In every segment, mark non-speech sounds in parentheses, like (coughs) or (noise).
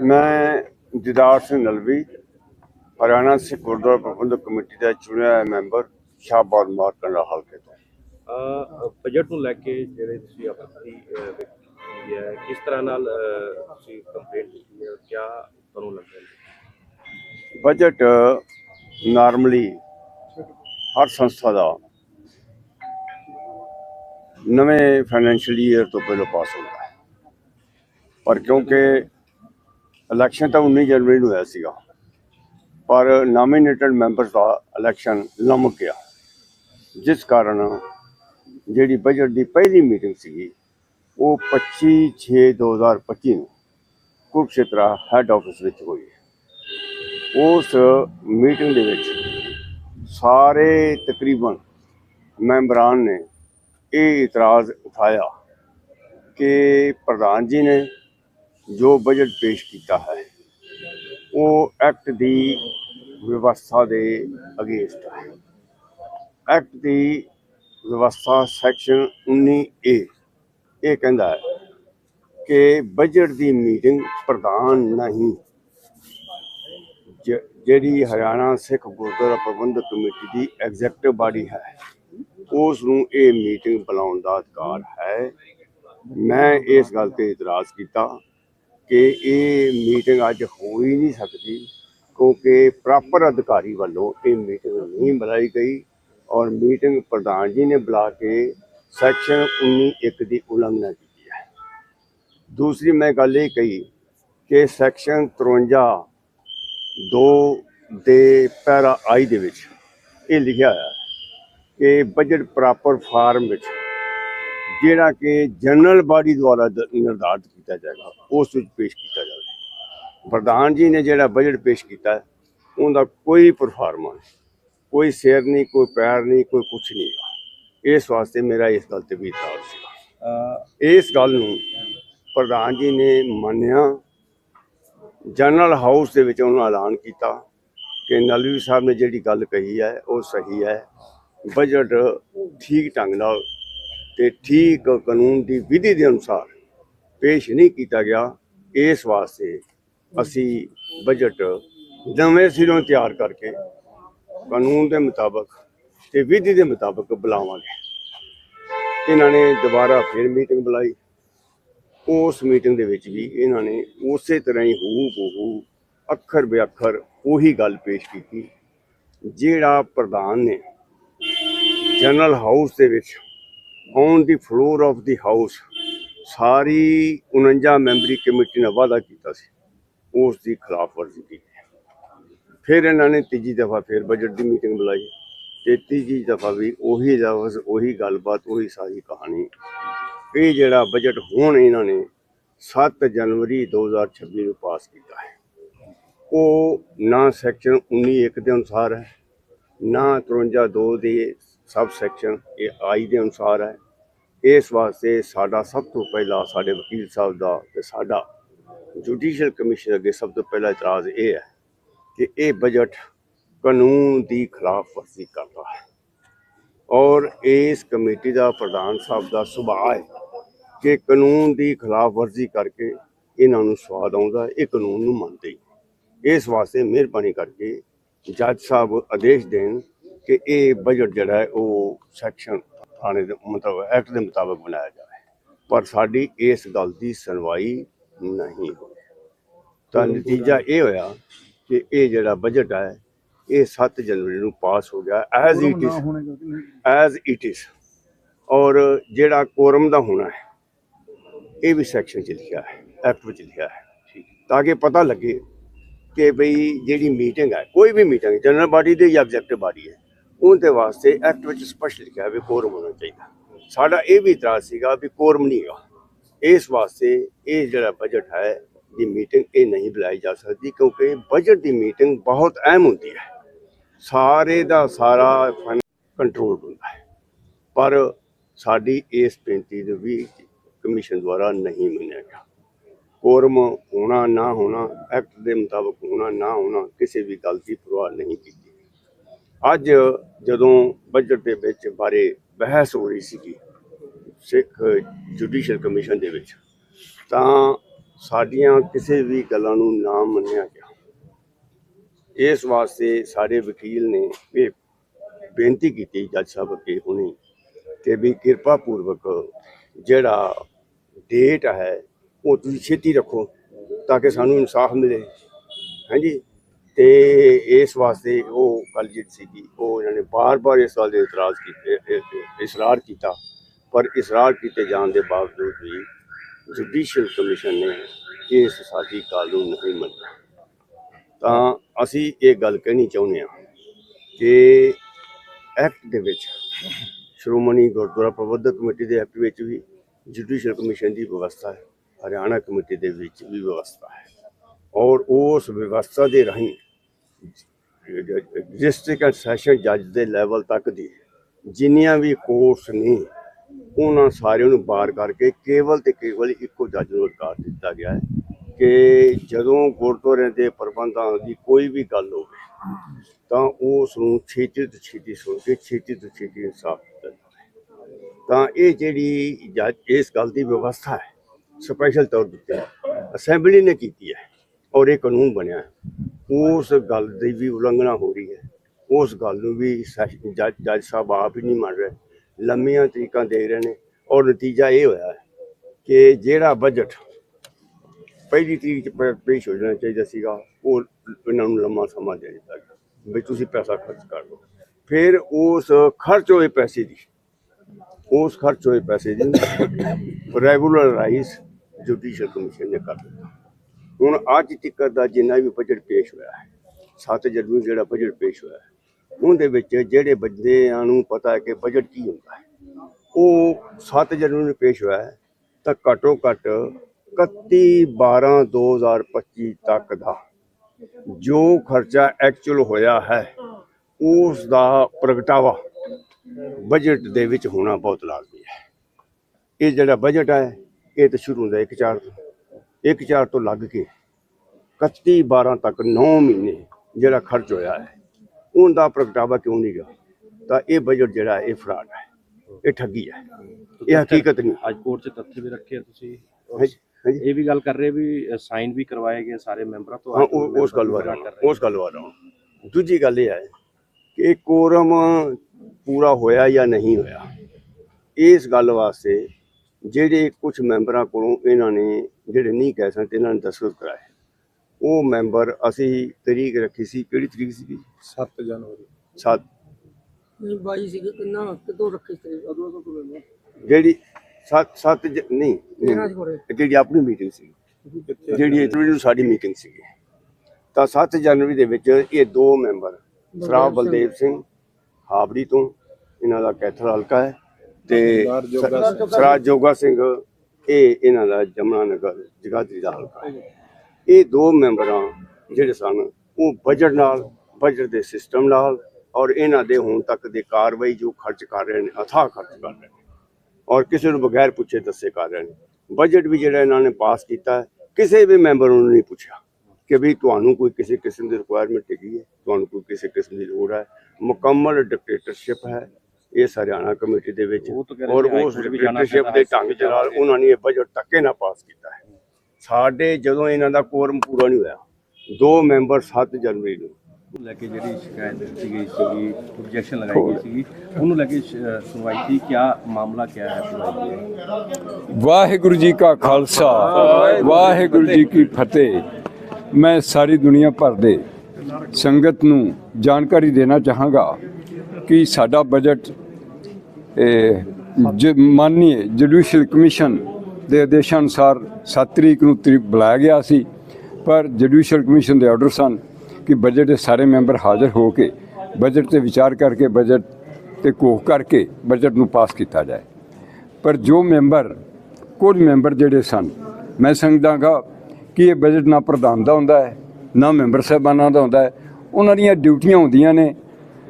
ਮੈਂ ਦਿਦਾਰ ਸਿੰਘ ਨਲਵੀ ਹਰਿਆਣਾ ਸਿੱਖ ਗੁਰਦੁਆਰਾ ਪ੍ਰਬੰਧਕ ਕਮੇਟੀ ਦਾ ਚੁਣਿਆ ਹੋਇਆ ਮੈਂਬਰ ਸ਼ਾਹਬਾਦ ਮਾਰਕੰਡਾ ਹਲਕੇ ਤੋਂ ਅ, ਬਜਟ ਨੂੰ ਲੈ ਕੇ ਜਿਹੜੇ ਤੁਸੀਂ ਆਪਣੀ ਕੀਤੀ ਹੈ ਕਿਸ ਤਰ੍ਹਾਂ ਨਾਲ ਤੁਸੀਂ ਕੰਪਲੇਂਟ ਕੀਤੀ ਹੈ ਕਿਆ ਤੁਹਾਨੂੰ ਲੱਗਦਾ ਹੈ? ਬਜਟ ਨਾਰਮਲੀ ਹਰ ਸੰਸਥਾ ਦਾ ਨਵੇਂ ਫਾਈਨੈਂਸ਼ੀਅਲ ਈਅਰ ਤੋਂ ਪਹਿਲਾਂ ਪਾਸ ਹੁੰਦਾ ਹੈ। ਪਰ ਕਿਉਂਕਿ ਇਲੈਕਸ਼ਨ ਤਾਂ 19 ਜਨਵਰੀ ਨੂੰ ਹੋਇਆ ਸੀਗਾ। ਪਰ ਨਾਮੀਨੇਟਡ ਮੈਂਬਰਸ ਦਾ ਇਲੈਕਸ਼ਨ ਲੰਮਕ ਗਿਆ। ਜਿਸ ਕਾਰਨ ਜਿਹੜੀ ਬਜਟ ਦੀ ਪਹਿਲੀ ਮੀਟਿੰਗ ਸੀਗੀ, ਉਹ 25 6 2025 ਨੂੰ ਕੁਰਕਸ਼ੇਤਰਾ ਹੈੱਡ ਆਫਿਸ ਵਿੱਚ ਹੋਈ। ਉਸ ਮੀਟਿੰਗ ਦੇ ਵਿੱਚ ਸਾਰੇ ਤਕਰੀਬਨ ਮੈਂਬਰਾਂ ਨੇ ਇਹ ਇਤਰਾਜ਼ ਉਠਾਇਆ ਕਿ ਪ੍ਰਧਾਨ ਜੀ ਨੇ ਜੋ ਬਜਟ ਪੇਸ਼ ਕੀਤਾ ਹੈ, ਉਹ ਐਕਟ ਦੀ ਵਿਵਸਥਾ ਦੇ ਅਗੇਂਸਟ ਹੈ। ਐਕਟ ਦੀ ਵਿਵਸਥਾ ਸੈਕਸ਼ਨ 19A ਇਹ ਕਹਿੰਦਾ ਹੈ ਕਿ ਬਜਟ ਦੀ ਮੀਟਿੰਗ ਪ੍ਰਧਾਨ ਨਹੀਂ, ਜ- ਜਿਹੜੀ ਹਰਿਆਣਾ ਸਿੱਖ ਗੁਰਦੁਆਰਾ ਪ੍ਰਬੰਧਕ ਕਮੇਟੀ ਦੀ ਐਗਜ਼ੈਕਟਿਵ ਬਾਡੀ ਹੈ ਉਸ ਨੂੰ ਇਹ ਮੀਟਿੰਗ ਬੁਲਾਉਣ ਦਾ ਅਧਿਕਾਰ ਹੈ। ਮੈਂ ਇਸ ਗੱਲ ਤੇ ਇਤਰਾਜ਼ ਕੀਤਾ ਕਿ ਇਹ ਮੀਟਿੰਗ ਅੱਜ ਹੋ ਹੀ ਨਹੀਂ ਸਕਦੀ ਕਿਉਂਕਿ ਪ੍ਰੋਪਰ ਅਧਿਕਾਰੀ ਵੱਲੋਂ ਇਹ ਮੀਟਿੰਗ ਨਹੀਂ ਬੁਲਾਈ ਗਈ ਔਰ ਮੀਟਿੰਗ ਪ੍ਰਧਾਨ ਜੀ ਨੇ ਬੁਲਾ ਕੇ ਸੈਕਸ਼ਨ 19 ਦੀ ਉਲੰਘਣਾ ਕੀਤੀ ਹੈ। ਦੂਸਰੀ ਮੈਂ ਗੱਲ ਇਹ ਕਹੀ ਕਿ ਸੈਕਸ਼ਨ 53 ਦੋ ਦੇ ਪੈਰਾ ਆਈ ਦੇ ਵਿੱਚ ਇਹ ਲਿਖਿਆ ਹੋਇਆ ਕਿ ਬਜਟ ਪ੍ਰਾਪਰ ਫਾਰਮ ਵਿੱਚ ਜਿਹੜਾ ਕਿ ਜਨਰਲ ਬਾਡੀ ਦੁਆਰਾ ਨਿਰਧਾਰਿਤ ਕੀਤਾ ਜਾਏਗਾ ਉਸ ਵਿੱਚ ਪੇਸ਼ ਕੀਤਾ ਜਾਵੇ। ਪ੍ਰਧਾਨ ਜੀ ਨੇ ਜਿਹੜਾ ਬਜਟ ਪੇਸ਼ ਕੀਤਾ ਉਹਦਾ ਕੋਈ ਪਰਫਾਰਮਾ ਨਹੀਂ। ਕੋਈ ਸਿਰ ਨਹੀਂ ਕੋਈ ਪੈਰ ਨਹੀਂ ਕੋਈ ਕੁਛ ਨਹੀਂ। ਇਸ ਵਾਸਤੇ ਮੇਰਾ ਇਸ ਗੱਲ ਤੇ ਵੀ ਇਤਰਾਜ਼ ਸੀ ਇਸ ਗੱਲ ਨੂੰ ਪ੍ਰਧਾਨ ਜੀ ਨੇ ਮੰਨਿਆ। ਜਨਰਲ ਹਾਊਸ ਦੇ ਵਿੱਚ ਉਹਨਾਂ ਐਲਾਨ ਕੀਤਾ ਕਿ ਨਲਵੀ ਸਾਹਿਬ ਨੇ ਜਿਹੜੀ ਗੱਲ ਕਹੀ ਹੈ ਉਹ ਸਹੀ ਹੈ। ਬਜਟ ਠੀਕ ਢੰਗ ਨਾਲ ਤੇ ਠੀਕ ਕਾਨੂੰਨ ਦੀ ਵਿਧੀ ਦੇ ਅਨੁਸਾਰ ਪੇਸ਼ ਨਹੀਂ ਕੀਤਾ ਗਿਆ, ਇਸ ਵਾਸਤੇ ਅਸੀਂ ਬਜਟ ਨਵੇਂ ਸਿਰੋਂ ਤਿਆਰ ਕਰਕੇ ਕਾਨੂੰਨ ਦੇ ਮੁਤਾਬਕ ਤੇ ਵਿਧੀ ਦੇ ਮੁਤਾਬਕ ਬੁਲਾਵਾਂਗੇ। ਇਹਨਾਂ ਨੇ ਦੁਬਾਰਾ ਫਿਰ ਮੀਟਿੰਗ ਬੁਲਾਈ। ਉਸ ਮੀਟਿੰਗ ਦੇ ਵਿੱਚ ਵੀ ਇਹਨਾਂ ਨੇ ਉਸੇ ਤਰ੍ਹਾਂ ਹੀ ਹੂ ਬਹੂ ਅੱਖਰ ਬੇਅੱਖਰ ਉਹੀ ਗੱਲ ਪੇਸ਼ ਕੀਤੀ, ਜਿਹੜਾ ਪ੍ਰਧਾਨ ਨੇ ਜਨਰਲ ਹਾਊਸ ਦੇ ਵਿੱਚ on the floor of the house ਸਾਰੀ 49 ਮੈਂਬਰੀ ਕਮੇਟੀ ਨੇ ਵਾਅਦਾ ਕੀਤਾ ਸੀ, ਉਸ ਦੀ ਖਿਲਾਫ ਵਰਜ਼ੀ ਕੀਤੀ। ਫਿਰ ਇਹਨਾਂ ਨੇ ਤੀਜੀ ਦਫਾ ਫਿਰ ਬਜਟ ਦੀ ਮੀਟਿੰਗ ਬੁਲਾਈ। ਤੇ ਤੀਜੀ ਦਫਾ ਵੀ ਉਹੀ ਲਫ਼ਜ਼ ਉਹੀ ਗੱਲਬਾਤ, ਉਹੀ ਸਾਰੀ ਕਹਾਣੀ। ਇਹ ਜਿਹੜਾ ਬਜਟ ਹੁਣ ਇਹਨਾਂ ਨੇ 7 ਜਨਵਰੀ 2026 ਨੂੰ ਪਾਸ ਕੀਤਾ ਹੈ। ਉਹ ਨਾ ਸੈਕਸ਼ਨ 19 ਦੇ ਅਨੁਸਾਰ ਹੈ, ਨਾ 53 ਦੇ ਸਬ ਸੈਕਸ਼ਨ ਇਹ ਆਈ ਦੇ ਅਨੁਸਾਰ ਹੈ। ਇਸ ਵਾਸਤੇ ਸਾਡਾ ਸਭ ਤੋਂ ਪਹਿਲਾਂ ਸਾਡੇ ਵਕੀਲ ਸਾਹਿਬ ਦਾ ਤੇ ਸਾਡਾ ਜੁਡੀਸ਼ੀਅਲ ਕਮਿਸ਼ਨ ਅੱਗੇ ਸਭ ਤੋਂ ਪਹਿਲਾ ਇਤਰਾਜ਼ ਇਹ ਹੈ ਕਿ ਇਹ ਬਜਟ ਕਾਨੂੰਨ ਦੀ ਖਿਲਾਫ ਵਰਜ਼ੀ ਕਰਦਾ ਹੈ। ਔਰ ਇਸ ਕਮੇਟੀ ਦਾ ਪ੍ਰਧਾਨ ਸਾਹਿਬ ਦਾ ਸੁਭਾਅ ਹੈ ਕਿ ਕਾਨੂੰਨ ਦੀ ਖਿਲਾਫ ਵਰਜ਼ੀ ਕਰਕੇ ਇਹਨਾਂ ਨੂੰ ਸਵਾਦ ਆਉਂਦਾ, ਇਹ ਕਾਨੂੰਨ ਨੂੰ ਮੰਨਦੇ। ਇਸ ਵਾਸਤੇ ਮਿਹਰਬਾਨੀ ਕਰਕੇ ਜੱਜ ਸਾਹਿਬ ਆਦੇਸ਼ ਦੇਣ ਕਿ ਇਹ ਬਜਟ ਜਿਹੜਾ ਹੈ ਉਹ ਸੈਕਸ਼ਨ ਥਾਣੇ ਦੇ ਮਤਲਬ ਐਕਟ ਦੇ ਮੁਤਾਬਕ ਬਣਾਇਆ ਜਾਵੇ। ਪਰ ਸਾਡੀ ਇਸ ਗੱਲ ਦੀ ਸੁਣਵਾਈ ਨਹੀਂ ਹੋਈ। ਤਾਂ ਨਤੀਜਾ ਇਹ ਹੋਇਆ ਕਿ ਇਹ ਜਿਹੜਾ ਬਜਟ ਹੈ ਇਹ 7 ਜਨਵਰੀ ਨੂੰ ਪਾਸ ਹੋ ਗਿਆ as it is as it is ਔਰ ਜਿਹੜਾ ਕੋਰਮ ਦਾ ਹੋਣਾ ਹੈ ਇਹ ਵੀ ਸੈਕਸ਼ਨ ਚ ਲਿਖਿਆ ਹੈ ਐਕਟ ਵਿੱਚ ਲਿਖਿਆ ਹੈ। ਤਾਂ ਕਿ ਪਤਾ ਲੱਗੇ ਕਿ ਭਈ ਜਿਹੜੀ ਮੀਟਿੰਗ ਹੈ ਕੋਈ ਵੀ ਮੀਟਿੰਗ ਜਨਰਲ ਬਾਡੀ ਦੇ ਜਾਂ ਐਗਜ਼ੈਕਟਿਵ ਬਾਡੀ ਹੈ ਉਹਦੇ ਵਾਸਤੇ ਐਕਟ ਵਿੱਚ ਸਪਸ਼ਟ ਲਿਖਿਆ ਵੀ ਕੋਰਮ ਹੋਣਾ ਚਾਹੀਦਾ। ਸਾਡਾ ਇਹ ਵੀ ਇਤਰਾਜ਼ ਸੀਗਾ ਵੀ ਕੋਰਮ ਨਹੀਂ ਹੈਗਾ। ਇਸ ਵਾਸਤੇ ਇਹ ਜਿਹੜਾ ਬਜਟ ਹੈ, ਦੀ ਮੀਟਿੰਗ ਇਹ ਨਹੀਂ ਬੁਲਾਈ ਜਾ ਸਕਦੀ ਕਿਉਂਕਿ ਬਜਟ ਦੀ ਮੀਟਿੰਗ ਬਹੁਤ ਅਹਿਮ ਹੁੰਦੀ ਹੈ। ਸਾਰੇ ਦਾ ਸਾਰਾ ਕੰਟਰੋਲ ਹੁੰਦਾ ਹੈ। ਪਰ ਸਾਡੀ ਇਸ ਬੇਨਤੀ ਨੂੰ ਵੀ ਕਮਿਸ਼ਨ ਦੁਆਰਾ ਨਹੀਂ ਮੰਨਿਆ ਗਿਆ। ਕੋਰਮ ਹੋਣਾ ਨਾ ਹੋਣਾ ਐਕਟ ਦੇ ਮੁਤਾਬਕ ਹੋਣਾ ਨਾ ਹੋਣਾ, ਕਿਸੇ ਵੀ ਗੱਲ ਦੀ ਪਰਵਾਹ ਨਹੀਂ ਕੀਤੀ ਅੱਜ ਜਦੋਂ ਬਜਟ ਦੇ ਵਿੱਚ ਬਾਰੇ ਬਹਿਸ ਹੋ ਰਹੀ ਸੀਗੀ ਸਿੱਖ ਜੁਡੀਸ਼ੀਅਲ ਕਮਿਸ਼ਨ ਦੇ ਵਿੱਚ, ਤਾਂ ਸਾਡੀਆਂ ਕਿਸੇ ਵੀ ਗੱਲਾਂ ਨੂੰ ਨਾ ਮੰਨਿਆ ਗਿਆ। ਇਸ ਵਾਸਤੇ ਸਾਡੇ ਵਕੀਲ ਨੇ ਇਹ ਬੇਨਤੀ ਕੀਤੀ, ਜੱਜ ਸਾਹਿਬ ਅੱਗੇ ਹੁਣੀ, ਕਿ ਵੀ ਕਿਰਪਾ ਪੂਰਵਕ ਜਿਹੜਾ ਡੇਟ ਹੈ, ਉਹ ਤੁਸੀਂ ਛੇਤੀ ਰੱਖੋ ਤਾਂ ਕਿ ਸਾਨੂੰ ਇਨਸਾਫ ਮਿਲੇ। ਹਾਂਜੀ ਤੇ ਇਸ ਵਾਸਤੇ ਉਹ ਗੱਲ ਜਿਹੜੀ ਸੀਗੀ, ਉਹ ਇਹਨਾਂ ਨੇ ਬਾਰ-ਬਾਰ ਇਸ ਗੱਲ ਦੇ ਇਤਰਾਜ਼ ਕੀਤੇ ਇਸਰਾਰ ਕੀਤਾ। ਪਰ ਇਸਰਾਰ ਕੀਤੇ ਜਾਣ ਦੇ ਬਾਵਜੂਦ ਵੀ ਜੁਡੀਸ਼ੀਅਲ ਕਮਿਸ਼ਨ ਨੇ ਇਸ ਸਾਡੀ ਗੱਲ ਨਹੀਂ ਮੰਨਿਆ। ਤਾਂ ਅਸੀਂ ਇਹ ਗੱਲ ਕਹਿਣੀ ਚਾਹੁੰਦੇ ਹਾਂ ਕਿ ਐਕਟ ਦੇ ਵਿੱਚ ਸ਼੍ਰੋਮਣੀ ਗੁਰਦੁਆਰਾ ਪ੍ਰਬੰਧਕ ਕਮੇਟੀ ਦੇ ਐਕਟ ਵਿੱਚ ਵੀ ਜੁਡੀਸ਼ੀਅਲ ਕਮਿਸ਼ਨ ਦੀ ਵਿਵਸਥਾ ਹੈ, ਹਰਿਆਣਾ ਕਮੇਟੀ ਦੇ ਵਿੱਚ ਵੀ ਵਿਵਸਥਾ ਹੈ। ਔਰ ਉਸ ਵਿਵਸਥਾ ਦੇ ਰਾਹੀਂ ਡਿਸਟ੍ਰਿਕਟ ਐਂਡ ਸੈਸ਼ਨ ਜੱਜ ਦੇ ਲੈਵਲ ਤੱਕ ਦੀ ਜਿੰਨੀਆਂ ਵੀ ਕੋਰਸ ਨੇ, ਉਹਨਾਂ ਸਾਰਿਆਂ ਨੂੰ ਬਾਰ ਕਰਕੇ ਕੇਵਲ ਤੇ ਕੇਵਲ ਇੱਕੋ ਜੱਜ ਨੂੰ ਅਧਿਕਾਰ ਦਿੱਤਾ ਗਿਆ ਹੈ ਕਿ ਜਦੋਂ ਗੁਰਦੁਆਰਿਆਂ ਦੇ ਪ੍ਰਬੰਧਾਂ ਦੀ ਕੋਈ ਵੀ ਗੱਲ ਹੋਵੇ, ਤਾਂ ਉਸ ਨੂੰ ਛੇਤੀ ਤੋਂ ਛੇਤੀ ਸੁਣ ਕੇ ਛੇਤੀ ਤੋਂ ਛੇਤੀ ਇਨਸਾਫ ਦਿੱਤਾ ਤਾਂ ਇਹ ਜਿਹੜੀ ਜੱਜ, ਇਸ ਗੱਲ ਦੀ ਵਿਵਸਥਾ ਹੈ, ਸਪੈਸ਼ਲ ਤੌਰ ਦਿੱਤੇ ਅਸੈਂਬਲੀ ਨੇ ਕੀਤੀ ਹੈ। ਔਰ ਇਹ ਕਾਨੂੰਨ ਬਣਿਆ ਉਸ ਗੱਲ ਦੀ ਵੀ ਉਲੰਘਣਾ ਹੋ ਰਹੀ ਹੈ। ਉਸ ਗੱਲ ਨੂੰ ਵੀ ਸੈਸ਼ਨ- ਜੱਜ ਜੱਜ ਸਾਹਿਬ ਆਪ ਹੀ ਨਹੀਂ ਮੰਨ ਰਹੇ। ਲੰਮੀਆਂ ਤਰੀਕਾਂ ਦੇ ਰਹੇ ਨੇ ਔਰ ਨਤੀਜਾ ਇਹ ਹੋਇਆ ਕਿ ਜਿਹੜਾ ਬਜਟ ਪਹਿਲੀ ਤਰੀਕ ਚ ਪੇਸ਼ ਹੋ ਜਾਣਾ ਚਾਹੀਦਾ ਸੀਗਾ, ਉਹ ਇਹਨਾਂ ਨੂੰ ਲੰਮਾ ਸਮਾਂ ਦੇ ਦਿੱਤਾ ਗਿਆ। ਵੀ ਤੁਸੀਂ ਪੈਸਾ ਖਰਚ ਕਰ ਲਓ। ਫਿਰ ਉਸ ਖਰਚ ਹੋਏ ਪੈਸੇ ਦੀ, ਉਸ ਖਰਚ ਹੋਏ ਪੈਸੇ ਦੀ ਰੈਗੂਲਰਾਈਜ਼ (coughs) ਜੁਡੀਸ਼ੀਅਲ ਕਮਿਸ਼ਨ ਨੇ ਕਰ ਦਿੱਤਾ। ਹੁਣ ਅੱਜ ਤੱਕ ਦਾ ਜਿੰਨਾ ਵੀ ਬਜਟ ਪੇਸ਼ ਹੋਇਆ ਹੈ 7 ਜਨਵਰੀ ਨੂੰ ਜਿਹੜਾ ਬਜਟ ਪੇਸ਼ ਹੋਇਆ ਹੈ, ਉਹਦੇ ਵਿੱਚ ਜਿਹੜੇ ਬੰਦਿਆਂ ਨੂੰ ਪਤਾ ਹੈ ਕਿ ਬਜਟ ਕੀ ਹੁੰਦਾ ਹੈ, ਉਹ 7 ਜਨਵਰੀ ਨੂੰ ਪੇਸ਼ ਹੋਇਆ ਹੈ, ਤਾਂ ਘੱਟੋ ਘੱਟ 31 12 2025 ਤੱਕ ਦਾ ਜੋ ਖਰਚਾ ਐਕਚੁਅਲ ਹੋਇਆ ਹੈ ਉਸ ਦਾ ਪ੍ਰਗਟਾਵਾ ਬਜਟ ਦੇ ਵਿੱਚ ਹੋਣਾ ਬਹੁਤ ਲਾਜ਼ਮੀ ਹੈ। ਇਹ ਜਿਹੜਾ ਬਜਟ ਹੈ, ਇਹ ਤਾਂ ਸ਼ੁਰੂ ਹੁੰਦਾ 1 4 ਤੋਂ 1 4 ਤੋਂ ਲੱਗ ਕੇ 31 12 ਤੱਕ 9 ਮਹੀਨੇ ਜਿਹੜਾ ਖਰਚ ਹੋਇਆ ਹੈ ਉਹਦਾ ਪ੍ਰਗਟਾਵਾ ਕਿਉਂ ਨਹੀਂ ਗਿਆ? ਤਾਂ ਇਹ ਬਜਟ ਜਿਹੜਾ ਇਹ ਫਰਾਡ ਹੈ ਇਹ ਠੱਗੀ ਹੈ। ਇਹ ਹਕੀਕਤ ਨਹੀਂ। ਅੱਜ ਕੋਰਟ 'ਚ ਤੱਥ ਵੀ ਰੱਖੇ ਆ ਤੁਸੀਂ। ਇਹ ਵੀ ਗੱਲ ਕਰ ਰਹੇ ਵੀ ਸਾਈਨ ਵੀ ਕਰਵਾਏ ਗਏ ਸਾਰੇ ਮੈਂਬਰਾਂ ਤੋਂ। ਉਸ ਗੱਲ ਬਾਰੇ ਉਸ ਗੱਲ ਬਾਰੇ ਦੂਜੀ ਗੱਲ ਇਹ ਹੈ ਕਿ ਕੋਰਮ ਪੂਰਾ ਹੋਇਆ ਜਾਂ ਨਹੀਂ ਹੋਇਆ ਇਸ ਗੱਲ ਵਾਸਤੇ ਜਿਹੜੇ ਕੁਝ ਮੈਂਬਰਾਂ ਕੋਲੋਂ ਇਹਨਾਂ ਨੇ ਜਿਹੜੇ ਨਹੀਂ ਕਹਿ ਸਕਦੇ ਇਹਨਾਂ ਨੇ ਦਸਤਖਤ ਕਰਾਏ। ਉਹ ਮੈਂਬਰ ਅਸੀਂ ਤਰੀਕ ਰੱਖੀ ਸੀ ਕਿਹੜੀ ਤਰੀਕ ਸੀ 7 ਜਨਵਰੀ। 7 ਨਹੀਂ ਬਾਈ ਸੀ ਕਿੰਨਾ ਕਿਤੋਂ ਰੱਖੀ ਸੀ? ਅਦੋਂ ਤੋਂ ਤੁਰੇ ਜਿਹੜੀ 7 7 ਨਹੀਂ ਜਿਹੜੀ ਆਪਣੀ ਮੀਟਿੰਗ ਸੀ। ਜਿਹੜੀ ਇਤਰੀ ਨੂੰ ਸਾਡੀ ਮੀਟਿੰਗ ਸੀਗੀ। ਤਾਂ 7 ਜਨਵਰੀ ਦੇ ਵਿੱਚ ਇਹ ਦੋ ਮੈਂਬਰ ਸਰਾ ਬਲਦੇਵ ਸਿੰਘ ਹਾਬੜੀ ਤੋਂ ਇਹਨਾਂ ਦਾ ਕੈਥਲ ਹਲਕਾ ਹੈ। ਤੇ ਸਰਦਾਰ ਜੋਗਾ ਸਿੰਘ। ਇਹ ਇਹਨਾਂ ਦਾ ਜਮਨਾ ਨਗਰ ਜਗਾਦਰੀ ਦਾ ਹਲਕਾ ਹੈ। ਇਹ ਦੋ ਮੈਂਬਰਾਂ ਜਿਹੜੇ ਸਨ ਉਹ ਬਜਟ ਨਾਲ ਬਜਟ ਦੇ ਸਿਸਟਮ ਨਾਲ ਔਰ ਇਹਨਾਂ ਦੇ ਹੁਣ ਤੱਕ ਦੇ ਕਾਰਵਾਈ ਜੋ ਖਰਚ ਕਰ ਰਹੇ ਨੇ ਅਥਾਹ ਖਰਚ ਕਰ ਰਹੇ ਨੇ ਔਰ ਕਿਸੇ ਨੂੰ ਬਗੈਰ ਪੁੱਛੇ ਦੱਸੇ ਕਰ ਰਹੇ ਨੇ। ਬਜਟ ਵੀ ਜਿਹੜਾ ਇਹਨਾਂ ਨੇ ਪਾਸ ਕੀਤਾ ਕਿਸੇ ਵੀ ਮੈਂਬਰ ਨੂੰ ਨਹੀਂ ਪੁੱਛਿਆ ਕਿ ਵੀ ਤੁਹਾਨੂੰ ਕੋਈ ਕਿਸੇ ਕਿਸਮ ਦੀ ਰਿਕੁਆਇਰਮੈਂਟ ਹੈਗੀ ਹੈ ਤੁਹਾਨੂੰ ਕੋਈ ਕਿਸੇ ਕਿਸਮ ਦੀ ਲੋੜ ਹੈ। ਮੁਕੰਮਲ ਡਿਕਟੇਟਰਸ਼ਿਪ ਹੈ। ਇਸ ਹਰਿਆਣਾ ਕਮੇਟੀ ਦੇ ਵਿੱਚ ਔਰ ਉਸ ਡਿਕਟੇਟਰਸ਼ਿਪ ਦੇ ਢੰਗ ਦੇ ਨਾਲ। ਉਹਨਾਂ ਨੇ ਇਹ ਬਜਟ ਧੱਕੇ ਨਾਲ ਪਾਸ ਕੀਤਾ ਹੈ। ਸਾਡੇ ਜਦੋਂ ਇਹਨਾਂ ਦਾ ਕੋਰਮ ਪੂਰਾ ਨਹੀਂ ਹੋਇਆ ਦੋ ਮੈਂਬਰ 7 ਜਨਵਰੀ ਨੂੰ ਲੈ ਕੇ ਜਿਹੜੀ ਸ਼ਿਕਾਇਤ ਦਿੱਤੀ ਗਈ ਸੀਗੀ ਆਬਜੈਕਸ਼ਨ ਲਗਾਈ ਗਈ ਸੀਗੀ ਉਹਨੂੰ ਲੈ ਕੇ ਸੁਣਵਾਈ ਸੀ। ਕਿਆ ਮਾਮਲਾ ਕਿਆ ਹੈ ਸੁਣਵਾਈ ਵਾਹਿਗੁਰੂ ਜੀ ਕਾ ਖਾਲਸਾ ਵਾਹਿਗੁਰੂ ਜੀ ਕੀ ਫਤਿਹ। ਮੈਂ ਸਾਰੀ ਦੁਨੀਆ ਭਰ ਦੇ ਸੰਗਤ ਨੂੰ ਜਾਣਕਾਰੀ ਦੇਣਾ ਚਾਹਾਂਗਾ ਕਿ ਸਾਡਾ ਬਜਟ ਇਹ, ਜ ਜੁਡੀਸ਼ੀਅਲ ਕਮਿਸ਼ਨ ਦੇ ਆਦੇਸ਼ਾਂ ਅਨੁਸਾਰ 7 ਤਰੀਕ ਨੂੰ ਤਰੀਕ ਬੁਲਾਇਆ ਗਿਆ ਸੀ ਪਰ ਜੁਡੀਸ਼ੀਅਲ ਕਮਿਸ਼ਨ ਦੇ ਆਰਡਰ ਸਨ ਕਿ ਬਜਟ ਦੇ ਸਾਰੇ ਮੈਂਬਰ ਹਾਜ਼ਰ ਹੋ ਕੇ ਬਜਟ ਤੇ ਵਿਚਾਰ ਕਰਕੇ ਬਜਟ ਤੇ ਕੋਹ ਕਰਕੇ ਬਜਟ ਨੂੰ ਪਾਸ ਕੀਤਾ ਜਾਏ। ਪਰ ਜੋ ਮੈਂਬਰ ਕੁਝ ਮੈਂਬਰ ਜਿਹੜੇ ਸਨ ਮੈਂ ਸਮਝਦਾਗਾ ਕਿ ਇਹ ਬਜਟ ਨਾ ਪ੍ਰਧਾਨ ਦਾ ਹੁੰਦਾ ਹੈ ਨਾ ਮੈਂਬਰ ਸਾਹਿਬਾਨਾਂ ਦਾ ਹੁੰਦਾ ਹੈ। ਉਹਨਾਂ ਦੀਆਂ ਡਿਊਟੀਆਂ ਹੁੰਦੀਆਂ ਨੇ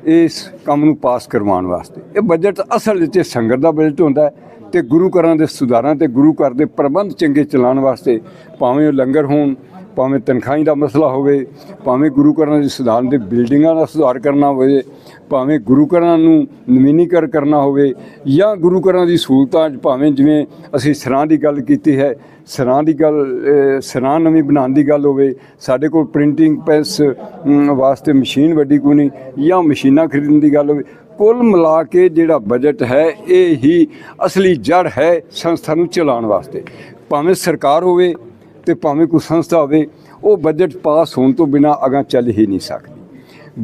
ਇਸ ਕੰਮ ਨੂੰ ਪਾਸ ਕਰਵਾਉਣ ਵਾਸਤੇ। ਇਹ ਬਜਟ ਅਸਲ ਵਿੱਚ ਸੰਗਤ ਦਾ ਬਜਟ ਹੁੰਦਾ ਹੈ ਤੇ ਗੁਰੂ ਘਰਾਂ ਦੇ ਸੁਧਾਰਾਂ ਤੇ ਗੁਰੂ ਘਰ ਦੇ ਪ੍ਰਬੰਧ ਚੰਗੇ ਚਲਾਉਣ ਵਾਸਤੇ ਭਾਵੇਂ ਉਹ ਲੰਗਰ ਹੋਣ ਭਾਵੇਂ ਤਨਖਾਹੀਂ ਦਾ ਮਸਲਾ ਹੋਵੇ ਭਾਵੇਂ ਗੁਰੂ ਘਰਾਂ ਦੇ ਸਿਧਾਂਤ ਦੇ ਬਿਲਡਿੰਗਾਂ ਦਾ ਸੁਧਾਰ ਕਰਨਾ ਹੋਵੇ ਭਾਵੇਂ ਗੁਰੂ ਘਰਾਂ ਨੂੰ ਨਵੀਨੀਕਰ ਕਰਨਾ ਹੋਵੇ ਜਾਂ ਗੁਰੂ ਘਰਾਂ ਦੀ ਸਹੂਲਤਾਂ ਭਾਵੇਂ ਜਿਵੇਂ ਅਸੀਂ ਸਰਾਂ ਦੀ ਗੱਲ ਕੀਤੀ ਹੈ ਸਰਾਂ ਦੀ ਗੱਲ ਅਹ, ਸਰਾਂ ਨਵੀਂ ਬਣਾਉਣ ਦੀ ਗੱਲ ਹੋਵੇ ਸਾਡੇ ਕੋਲ ਪ੍ਰਿੰਟਿੰਗ ਪ੍ਰੈਸ ਵਾਸਤੇ ਮਸ਼ੀਨ ਵੱਡੀ ਕੋਈ ਨਹੀਂ ਜਾਂ ਮਸ਼ੀਨਾਂ ਖਰੀਦਣ ਦੀ ਗੱਲ ਹੋਵੇ ਕੁੱਲ ਮਿਲਾ ਕੇ ਜਿਹੜਾ ਬਜਟ ਹੈ ਇਹ ਹੀ ਅਸਲੀ ਜੜ ਹੈ ਸੰਸਥਾ ਨੂੰ ਚਲਾਉਣ ਵਾਸਤੇ। ਭਾਵੇਂ ਸਰਕਾਰ ਹੋਵੇ ਤੇ ਭਾਵੇਂ ਕੋਈ ਸੰਸਥਾ ਹੋਵੇ, ਉਹ ਬਜਟ ਪਾਸ ਹੋਣ ਤੋਂ ਬਿਨਾ ਅਗਾਂ ਚੱਲ ਹੀ ਨਹੀਂ ਸਕਦੀ।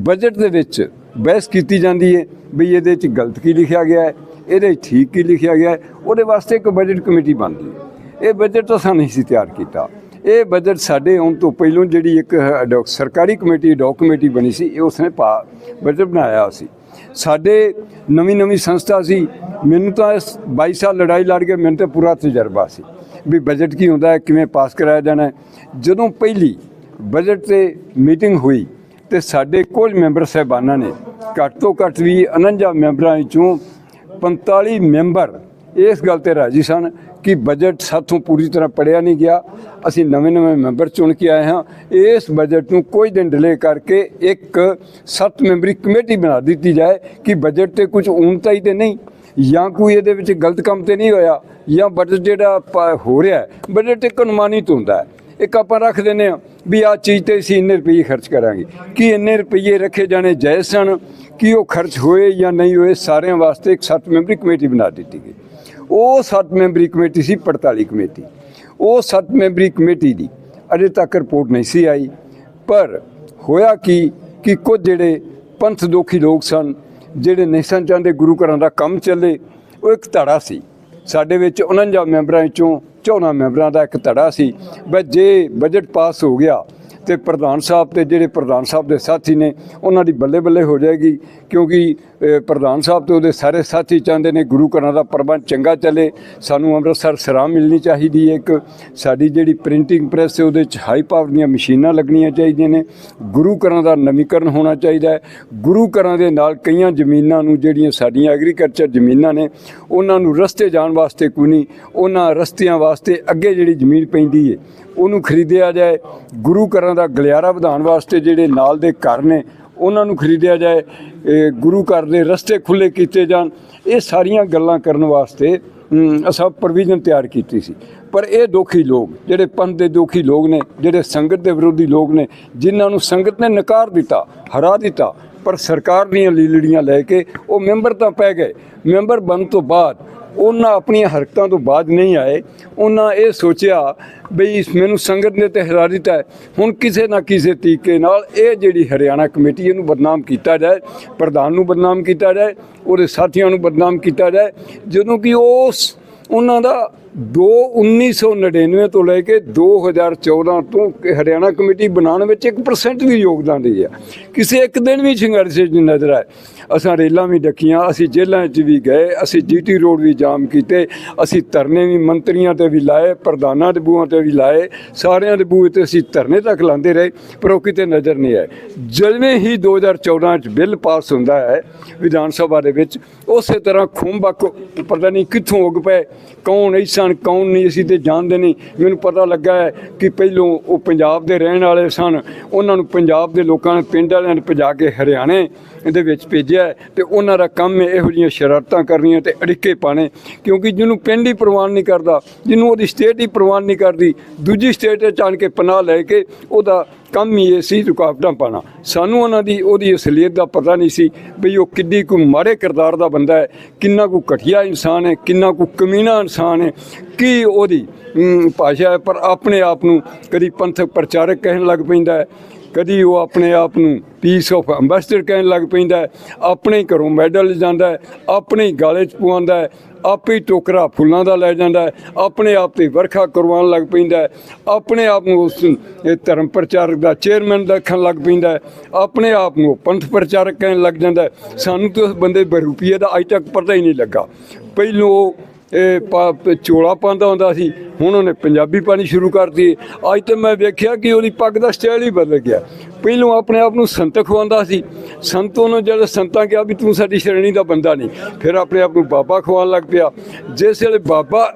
ਬਜਟ ਦੇ ਵਿੱਚ ਬਹਿਸ ਕੀਤੀ ਜਾਂਦੀ ਹੈ ਵੀ ਇਹਦੇ 'ਚ ਗਲਤ ਕੀ ਲਿਖਿਆ ਗਿਆ ਹੈ, ਇਹਦੇ 'ਚ ਠੀਕ ਕੀ ਲਿਖਿਆ ਗਿਆ ਹੈ, ਉਹਦੇ ਵਾਸਤੇ ਇੱਕ ਬਜਟ ਕਮੇਟੀ ਬਣਦੀ ਹੈ ਇਹ ਬਜਟ ਤਾਂ ਸਾਨੂੰ ਨਹੀਂ ਸੀ ਤਿਆਰ ਕੀਤਾ। ਇਹ ਬਜਟ ਸਾਡੇ ਆਉਣ ਤੋਂ ਪਹਿਲਾਂ ਜਿਹੜੀ ਇੱਕ ਅਡੋਕ ਸਰਕਾਰੀ ਕਮੇਟੀ ਡਾਕ ਕਮੇਟੀ ਬਣੀ ਸੀ, ਇਹ ਉਸਨੇ ਪਾ ਬਜਟ ਬਣਾਇਆ ਸੀ। ਸਾਡੇ ਨਵੀਂ ਨਵੀਂ ਸੰਸਥਾ ਸੀ। ਮੈਨੂੰ ਤਾਂ ਇਸ 22 ਸਾਲ ਲੜਾਈ ਲੜ ਕੇ ਮੈਨੂੰ ਤਾਂ ਪੂਰਾ ਤਜਰਬਾ ਸੀ। ਵੀ ਬਜਟ ਕੀ ਹੁੰਦਾ ਹੈ, ਕਿਵੇਂ ਪਾਸ ਕਰਾਇਆ ਜਾਣਾ ਜਦੋਂ ਪਹਿਲੀ ਬਜਟ ਤੇ ਮੀਟਿੰਗ ਹੋਈ ਤੇ ਸਾਡੇ ਕੁਝ ਮੈਂਬਰ ਸਾਹਿਬਾਨਾਂ ਨੇ ਘੱਟ ਤੋਂ ਘੱਟ ਵੀ 49 ਮੈਂਬਰਾਂ ਵਿੱਚੋਂ 45 ਮੈਂਬਰ ਇਸ ਗੱਲ ਤੇ ਰਾਜੀ ਸਨ ਕਿ ਬਜਟ ਸਾਥੋਂ ਪੂਰੀ ਤਰ੍ਹਾਂ ਪੜਿਆ ਨਹੀਂ ਗਿਆ। ਅਸੀਂ ਨਵੇਂ ਨਵੇਂ ਮੈਂਬਰ ਚੁਣ ਕੇ ਆਏ ਹਾਂ। ਇਸ ਬਜਟ ਨੂੰ ਕੁਝ ਦਿਨ ਡਿਲੇ ਕਰਕੇ ਇੱਕ ਸੱਤ ਮੈਂਬਰੀ ਕਮੇਟੀ ਬਣਾ ਦਿੱਤੀ ਜਾਏ ਕਿ ਬਜਟ ਤੇ ਕੁਝ ਊਣਤਾ ਹੀ ਤੇ ਨਹੀਂ। ਜਾਂ ਕੋਈ ਇਹਦੇ ਵਿੱਚ ਗਲਤ ਕੰਮ ਤੇ ਨਹੀਂ ਹੋਇਆ, ਜਾਂ ਬਜਟ ਜਿਹੜਾ ਹੋ ਰਿਹਾ ਬਜਟ ਇੱਕ ਅਨੁਮਾਨਿਤ ਹੁੰਦਾ ਹੈ। ਇੱਕ ਆਪਾਂ ਰੱਖ ਦਿੰਦੇ ਆ ਵੀ ਆ ਚੀਜ਼ ਤੇ ਅਸੀਂ ਇੰਨੇ ਰੁਪਏ ਖਰਚ ਕਰਾਂਗੇ। ਕਿ ਇੰਨੇ ਰੁਪਏ ਰੱਖੇ ਜਾਣੇ ਜਾਇਜ਼ ਸਨ? ਕਿ ਉਹ ਖਰਚ ਹੋਏ ਜਾਂ ਨਹੀਂ ਹੋਏ, ਸਾਰਿਆਂ ਵਾਸਤੇ ਇੱਕ ਸੱਤ ਮੈਂਬਰੀ ਕਮੇਟੀ ਬਣਾ ਦਿੱਤੀ ਗਈ। ਉਹ ਸੱਤ ਮੈਂਬਰੀ ਕਮੇਟੀ ਸੀ 45 ਕਮੇਟੀ। ਉਹ ਸੱਤ ਮੈਂਬਰੀ ਕਮੇਟੀ ਦੀ ਅਜੇ ਤੱਕ ਰਿਪੋਰਟ ਨਹੀਂ ਸੀ ਆਈ। ਪਰ ਹੋਇਆ ਕੀ ਕਿ ਕੁਝ ਜਿਹੜੇ ਪੰਥ ਦੋਖੀ ਲੋਕ ਸਨ ਜਿਹੜੇ ਨਹੀਂ ਸਨ ਚਾਹੁੰਦੇ ਗੁਰੂ ਘਰਾਂ ਦਾ ਕੰਮ ਚੱਲੇ, ਉਹ ਇੱਕ ਧੜਾ ਸੀ। ਸਾਡੇ ਵਿੱਚ 49 ਮੈਂਬਰਾਂ ਵਿੱਚੋਂ 14 ਮੈਂਬਰਾਂ ਦਾ ਇੱਕ ਧੜਾ ਸੀ। ਬਈ ਜੇ ਬਜਟ ਪਾਸ ਹੋ ਗਿਆ ਤੇ ਪ੍ਰਧਾਨ ਸਾਹਿਬ ਤੇ ਜਿਹੜੇ ਪ੍ਰਧਾਨ ਸਾਹਿਬ ਦੇ ਸਾਥੀ ਨੇ, ਉਹਨਾਂ ਦੀ ਬੱਲੇ ਬੱਲੇ ਹੋ ਜਾਏਗੀ, ਕਿਉਂਕਿ ਪ੍ਰਧਾਨ ਸਾਹਿਬ ਤੇ ਉਹਦੇ ਸਾਰੇ ਸਾਥੀ ਚਾਹੁੰਦੇ ਨੇ ਗੁਰੂ ਘਰਾਂ ਦਾ ਪ੍ਰਬੰਧ ਚੰਗਾ ਚੱਲੇ। ਸਾਨੂੰ ਅੰਮ੍ਰਿਤਸਰ ਸਰਾਂ ਮਿਲਣੀ ਚਾਹੀਦੀ ਹੈ ਇੱਕ। ਸਾਡੀ ਜਿਹੜੀ ਪ੍ਰਿੰਟਿੰਗ ਪ੍ਰੈਸ ਹੈ, ਉਹਦੇ ਚ ਹਾਈ ਪਾਵਰ ਦੀਆਂ ਮਸ਼ੀਨਾਂ ਲੱਗਣੀਆਂ ਚਾਹੀਦੀਆਂ ਨੇ। ਗੁਰੂ ਘਰਾਂ ਦਾ ਨਵੀਕਰਨ ਹੋਣਾ ਚਾਹੀਦਾ ਹੈ। ਗੁਰੂ ਘਰਾਂ ਦੇ ਨਾਲ ਕਈਆਂ ਜ਼ਮੀਨਾਂ ਨੂੰ ਜਿਹੜੀਆਂ ਸਾਡੀਆਂ ਐਗਰੀਕਲਚਰ ਜ਼ਮੀਨਾਂ ਨੇ, ਉਹਨਾਂ ਨੂੰ ਰਸਤੇ ਜਾਣ ਵਾਸਤੇ ਕੋਈ ਨਹੀਂ। ਉਹਨਾਂ ਰਸਤਿਆਂ ਵਾਸਤੇ ਅੱਗੇ ਜਿਹੜੀ ਜ਼ਮੀਨ ਪੈਂਦੀ ਹੈ, ਉਹਨੂੰ ਖਰੀਦਿਆ ਜਾਏ। ਗੁਰੂ ਘਰਾਂ ਦਾ ਗਲਿਆਰਾ ਵਧਾਉਣ ਵਾਸਤੇ ਜਿਹੜੇ ਨਾਲ ਦੇ ਘਰ ਨੇ ਉਹਨਾਂ ਨੂੰ ਖਰੀਦਿਆ ਜਾਏ ਗੁਰੂ ਘਰ ਦੇ ਰਸਤੇ ਖੁੱਲੇ ਕੀਤੇ ਜਾਣ ਇਹ ਸਾਰੀਆਂ ਗੱਲਾਂ ਕਰਨ ਵਾਸਤੇ ਅਮ, ਅਸਾਂ ਪ੍ਰੋਵੀਜ਼ਨ ਤਿਆਰ ਕੀਤੀ ਸੀ। ਪਰ ਇਹ ਦੋਖੀ ਲੋਕ ਜਿਹੜੇ ਪੰਥ ਦੇ ਦੋਖੀ ਲੋਕ ਨੇ ਜਿਹੜੇ ਸੰਗਤ ਦੇ ਵਿਰੋਧੀ ਲੋਕ ਨੇ ਜਿਨ੍ਹਾਂ ਨੂੰ ਸੰਗਤ ਨੇ ਨਕਾਰ ਦਿੱਤਾ ਹਰਾ ਦਿੱਤਾ ਪਰ ਸਰਕਾਰ ਦੀਆਂ ਲੀਲੜੀਆਂ ਲੈ ਕੇ ਉਹ ਮੈਂਬਰ ਤਾਂ ਪੈ ਗਏ। ਮੈਂਬਰ ਬਣ ਤੋਂ ਬਾਅਦ ਉਹਨਾਂ ਆਪਣੀਆਂ ਹਰਕਤਾਂ ਤੋਂ ਬਾਅਦ ਨਹੀਂ ਆਏ। ਉਹਨਾਂ ਇਹ ਸੋਚਿਆ ਬਈ ਮੈਨੂੰ ਸੰਗਤ ਨੇ ਤੇ ਹਰਾ ਹੈ। ਹੁਣ ਕਿਸੇ ਨਾ ਕਿਸੇ ਤਰੀਕੇ ਨਾਲ ਇਹ ਜਿਹੜੀ ਹਰਿਆਣਾ ਕਮੇਟੀ ਇਹਨੂੰ ਬਦਨਾਮ ਕੀਤਾ ਜਾਏ, ਪ੍ਰਧਾਨ ਨੂੰ ਬਦਨਾਮ ਕੀਤਾ ਜਾਏ, ਉਹਦੇ ਸਾਥੀਆਂ ਨੂੰ ਬਦਨਾਮ ਕੀਤਾ ਜਾਏ। ਜਦੋਂ ਕਿ ਉਸ, ਉਹਨਾਂ ਦਾ 2 1999 ਤੋਂ ਲੈ ਕੇ 2014 ਤੋਂ ਹਰਿਆਣਾ ਕਮੇਟੀ ਬਣਾਉਣ ਵਿੱਚ 1% ਵੀ ਯੋਗਦਾਨ ਰਹੀ ਹੈ। ਕਿਸੇ ਇੱਕ ਦਿਨ ਵੀ ਸੰਘਰਸ਼ ਨਹੀਂ ਨਜ਼ਰ ਆਏ। ਅਸਾਂ ਰੇਲਾਂ ਵੀ ਡੱਕੀਆਂ, ਅਸੀਂ ਜੇਲ੍ਹਾਂ 'ਚ ਵੀ ਗਏ, ਅਸੀਂ ਜੀਟੀ ਰੋਡ ਵੀ ਜਾਮ ਕੀਤੇ, ਅਸੀਂ ਧਰਨੇ ਵੀ ਮੰਤਰੀਆਂ ਤੇ ਵੀ ਲਾਏ, ਪ੍ਰਧਾਨਾਂ ਦੇ ਬੂਹਾਂ ਤੇ ਵੀ ਲਾਏ, ਸਾਰਿਆਂ ਦੇ ਬੂਹੇ ਤੇ ਅਸੀਂ ਧਰਨੇ ਤੱਕ ਲਾਉਂਦੇ ਰਹੇ, ਪਰ ਉਹ ਕਿਤੇ ਨਜ਼ਰ ਨਹੀਂ ਆਏ। ਜਿਵੇਂ ਹੀ 2014 'ਚ ਬਿੱਲ ਪਾਸ ਹੁੰਦਾ ਹੈ ਵਿਧਾਨ ਸਭਾ ਦੇ ਵਿੱਚ, ਉਸੇ ਤਰ੍ਹਾਂ ਖੁੰਬਕ ਪਤਾ ਨਹੀਂ ਕਿੱਥੋਂ ਉੱਗ ਪਏ, ਕੌਣ ਐਸਨ ਕੌਣ ਨਹੀਂ ਅਸੀਂ ਤੇ ਜਾਣਦੇ ਨਹੀਂ। ਮੈਨੂੰ ਪਤਾ ਲੱਗਾ ਹੈ ਕਿ ਪਹਿਲੋਂ ਉਹ ਪੰਜਾਬ ਦੇ ਰਹਿਣ ਵਾਲੇ ਸਨ। ਉਹਨਾਂ ਨੂੰ ਪੰਜਾਬ ਦੇ ਲੋਕਾਂ ਨੇ ਪਿੰਡ ਵਾਲਿਆਂ ਨੇ ਭਜਾ ਕੇ ਹਰਿਆਣੇ ਦੇ ਵਿੱਚ ਭੇਜਿਆ ਹੈ ਤੇ ਉਹਨਾਂ ਦਾ ਕੰਮ ਹੈ ਇਹੋ ਜਿਹੀਆਂ ਸ਼ਰਾਰਤਾਂ ਕਰਨੀਆਂ ਤੇ ਅੜਿੱਕੇ ਪਾਣੇ ਕਿਉਂਕਿ ਜਿਹਨੂੰ ਪਿੰਡ ਹੀ ਪ੍ਰਵਾਨ ਨਹੀਂ ਕਰਦਾ, ਜਿਹਨੂੰ ਉਹਦੀ ਸਟੇਟ ਹੀ ਪ੍ਰਵਾਨ ਨਹੀਂ ਕਰਦੀ, ਦੂਜੀ ਸਟੇਟ 'ਚ ਆਣ ਕੇ ਪਨਾਹ ਲੈ ਕੇ ਉਹਦਾ ਕੰਮ ਹੀ ਇਹ ਸੀ ਰੁਕਾਵਟਾਂ ਪਾਣਾ ਸਾਨੂੰ ਉਹਨਾਂ ਦੀ ਉਹਦੀ ਅਸਲੀਅਤ ਦਾ ਪਤਾ ਨਹੀਂ ਸੀ ਵੀ ਉਹ ਕਿੱਡੀ ਕੁ ਮਾੜੇ ਕਿਰਦਾਰ ਦਾ ਬੰਦਾ ਹੈ, ਕਿੰਨਾ ਕੁ ਘਟੀਆ ਇਨਸਾਨ ਹੈ, ਕਿੰਨਾ ਕੁ ਕਮੀਨਾ ਇਨਸਾਨ ਹੈ, ਕੀ ਉਹਦੀ ਭਾਸ਼ਾ ਹੈ, ਪਰ ਆਪਣੇ ਆਪ ਨੂੰ ਕਦੀ ਪੰਥਕ ਪ੍ਰਚਾਰਕ ਕਹਿਣ ਲੱਗ ਪੈਂਦਾ ਹੈ। ਕਦੀ ਉਹ ਆਪਣੇ ਆਪ ਨੂੰ ਪੀਸ ਆਫ ਐਮਬੈਸਡਰ ਕਹਿਣ ਲੱਗ ਪੈਂਦਾ ਆਪਣੇ ਘਰੋਂ ਮੈਡਲ ਜਾਂਦਾ ਆਪਣੇ ਗਾਲੇ 'ਚ ਪਵਾਉਂਦਾ ਆਪੇ ਟੋਕਰਾ ਫੁੱਲਾਂ ਦਾ ਲੈ ਜਾਂਦਾ ਆਪਣੇ ਆਪ ਤੇ ਵਰਖਾ ਕਰਵਾਉਣ ਲੱਗ ਪੈਂਦਾ ਆਪਣੇ ਆਪ ਨੂੰ ਉਸ ਇਹ ਧਰਮ ਪ੍ਰਚਾਰਕ ਦਾ ਚੇਅਰਮੈਨ ਦੇਖਣ ਲੱਗ ਪੈਂਦਾ ਆਪਣੇ ਆਪ ਨੂੰ ਉਹ ਪੰਥ ਪ੍ਰਚਾਰਕ ਕਹਿਣ ਲੱਗ ਜਾਂਦਾ ਸਾਨੂੰ ਤਾਂ ਉਸ ਬੰਦੇ ਬਰੂਪੀਏ ਦਾ ਅਜੇ ਤੱਕ ਪਤਾ ਹੀ ਨਹੀਂ ਲੱਗਾ। ਪਹਿਲੋਂ ਉਹ ਇਹ ਪਾ- ਚੋਲਾ ਪਾਉਂਦਾ ਹੁੰਦਾ ਸੀ, ਹੁਣ ਉਹਨੇ ਪੰਜਾਬੀ ਪਾਣੀ ਸ਼ੁਰੂ ਕਰਤੀ ਅੱਜ ਤੇ ਮੈਂ ਵੇਖਿਆ ਕਿ ਉਹਦੀ ਪੱਗ ਦਾ ਸਟਾਈਲ ਹੀ ਬਦਲ ਗਿਆ। ਪਹਿਲੋਂ ਆਪਣੇ ਆਪ ਨੂੰ ਸੰਤ ਖਵਾਉਂਦਾ ਸੀ। ਸੰਤੋਂ ਨੂੰ ਜਦੋਂ ਸੰਤਾਂ ਕਿਹਾ ਵੀ ਤੂੰ ਸਾਡੀ ਸ਼੍ਰੇਣੀ ਦਾ ਬੰਦਾ ਨਹੀਂ, ਫਿਰ ਆਪਣੇ ਆਪ ਨੂੰ ਬਾਬਾ ਖਵਾਉਣ ਲੱਗ ਪਿਆ। ਜਿਸ ਵੇਲੇ ਬਾਬਾ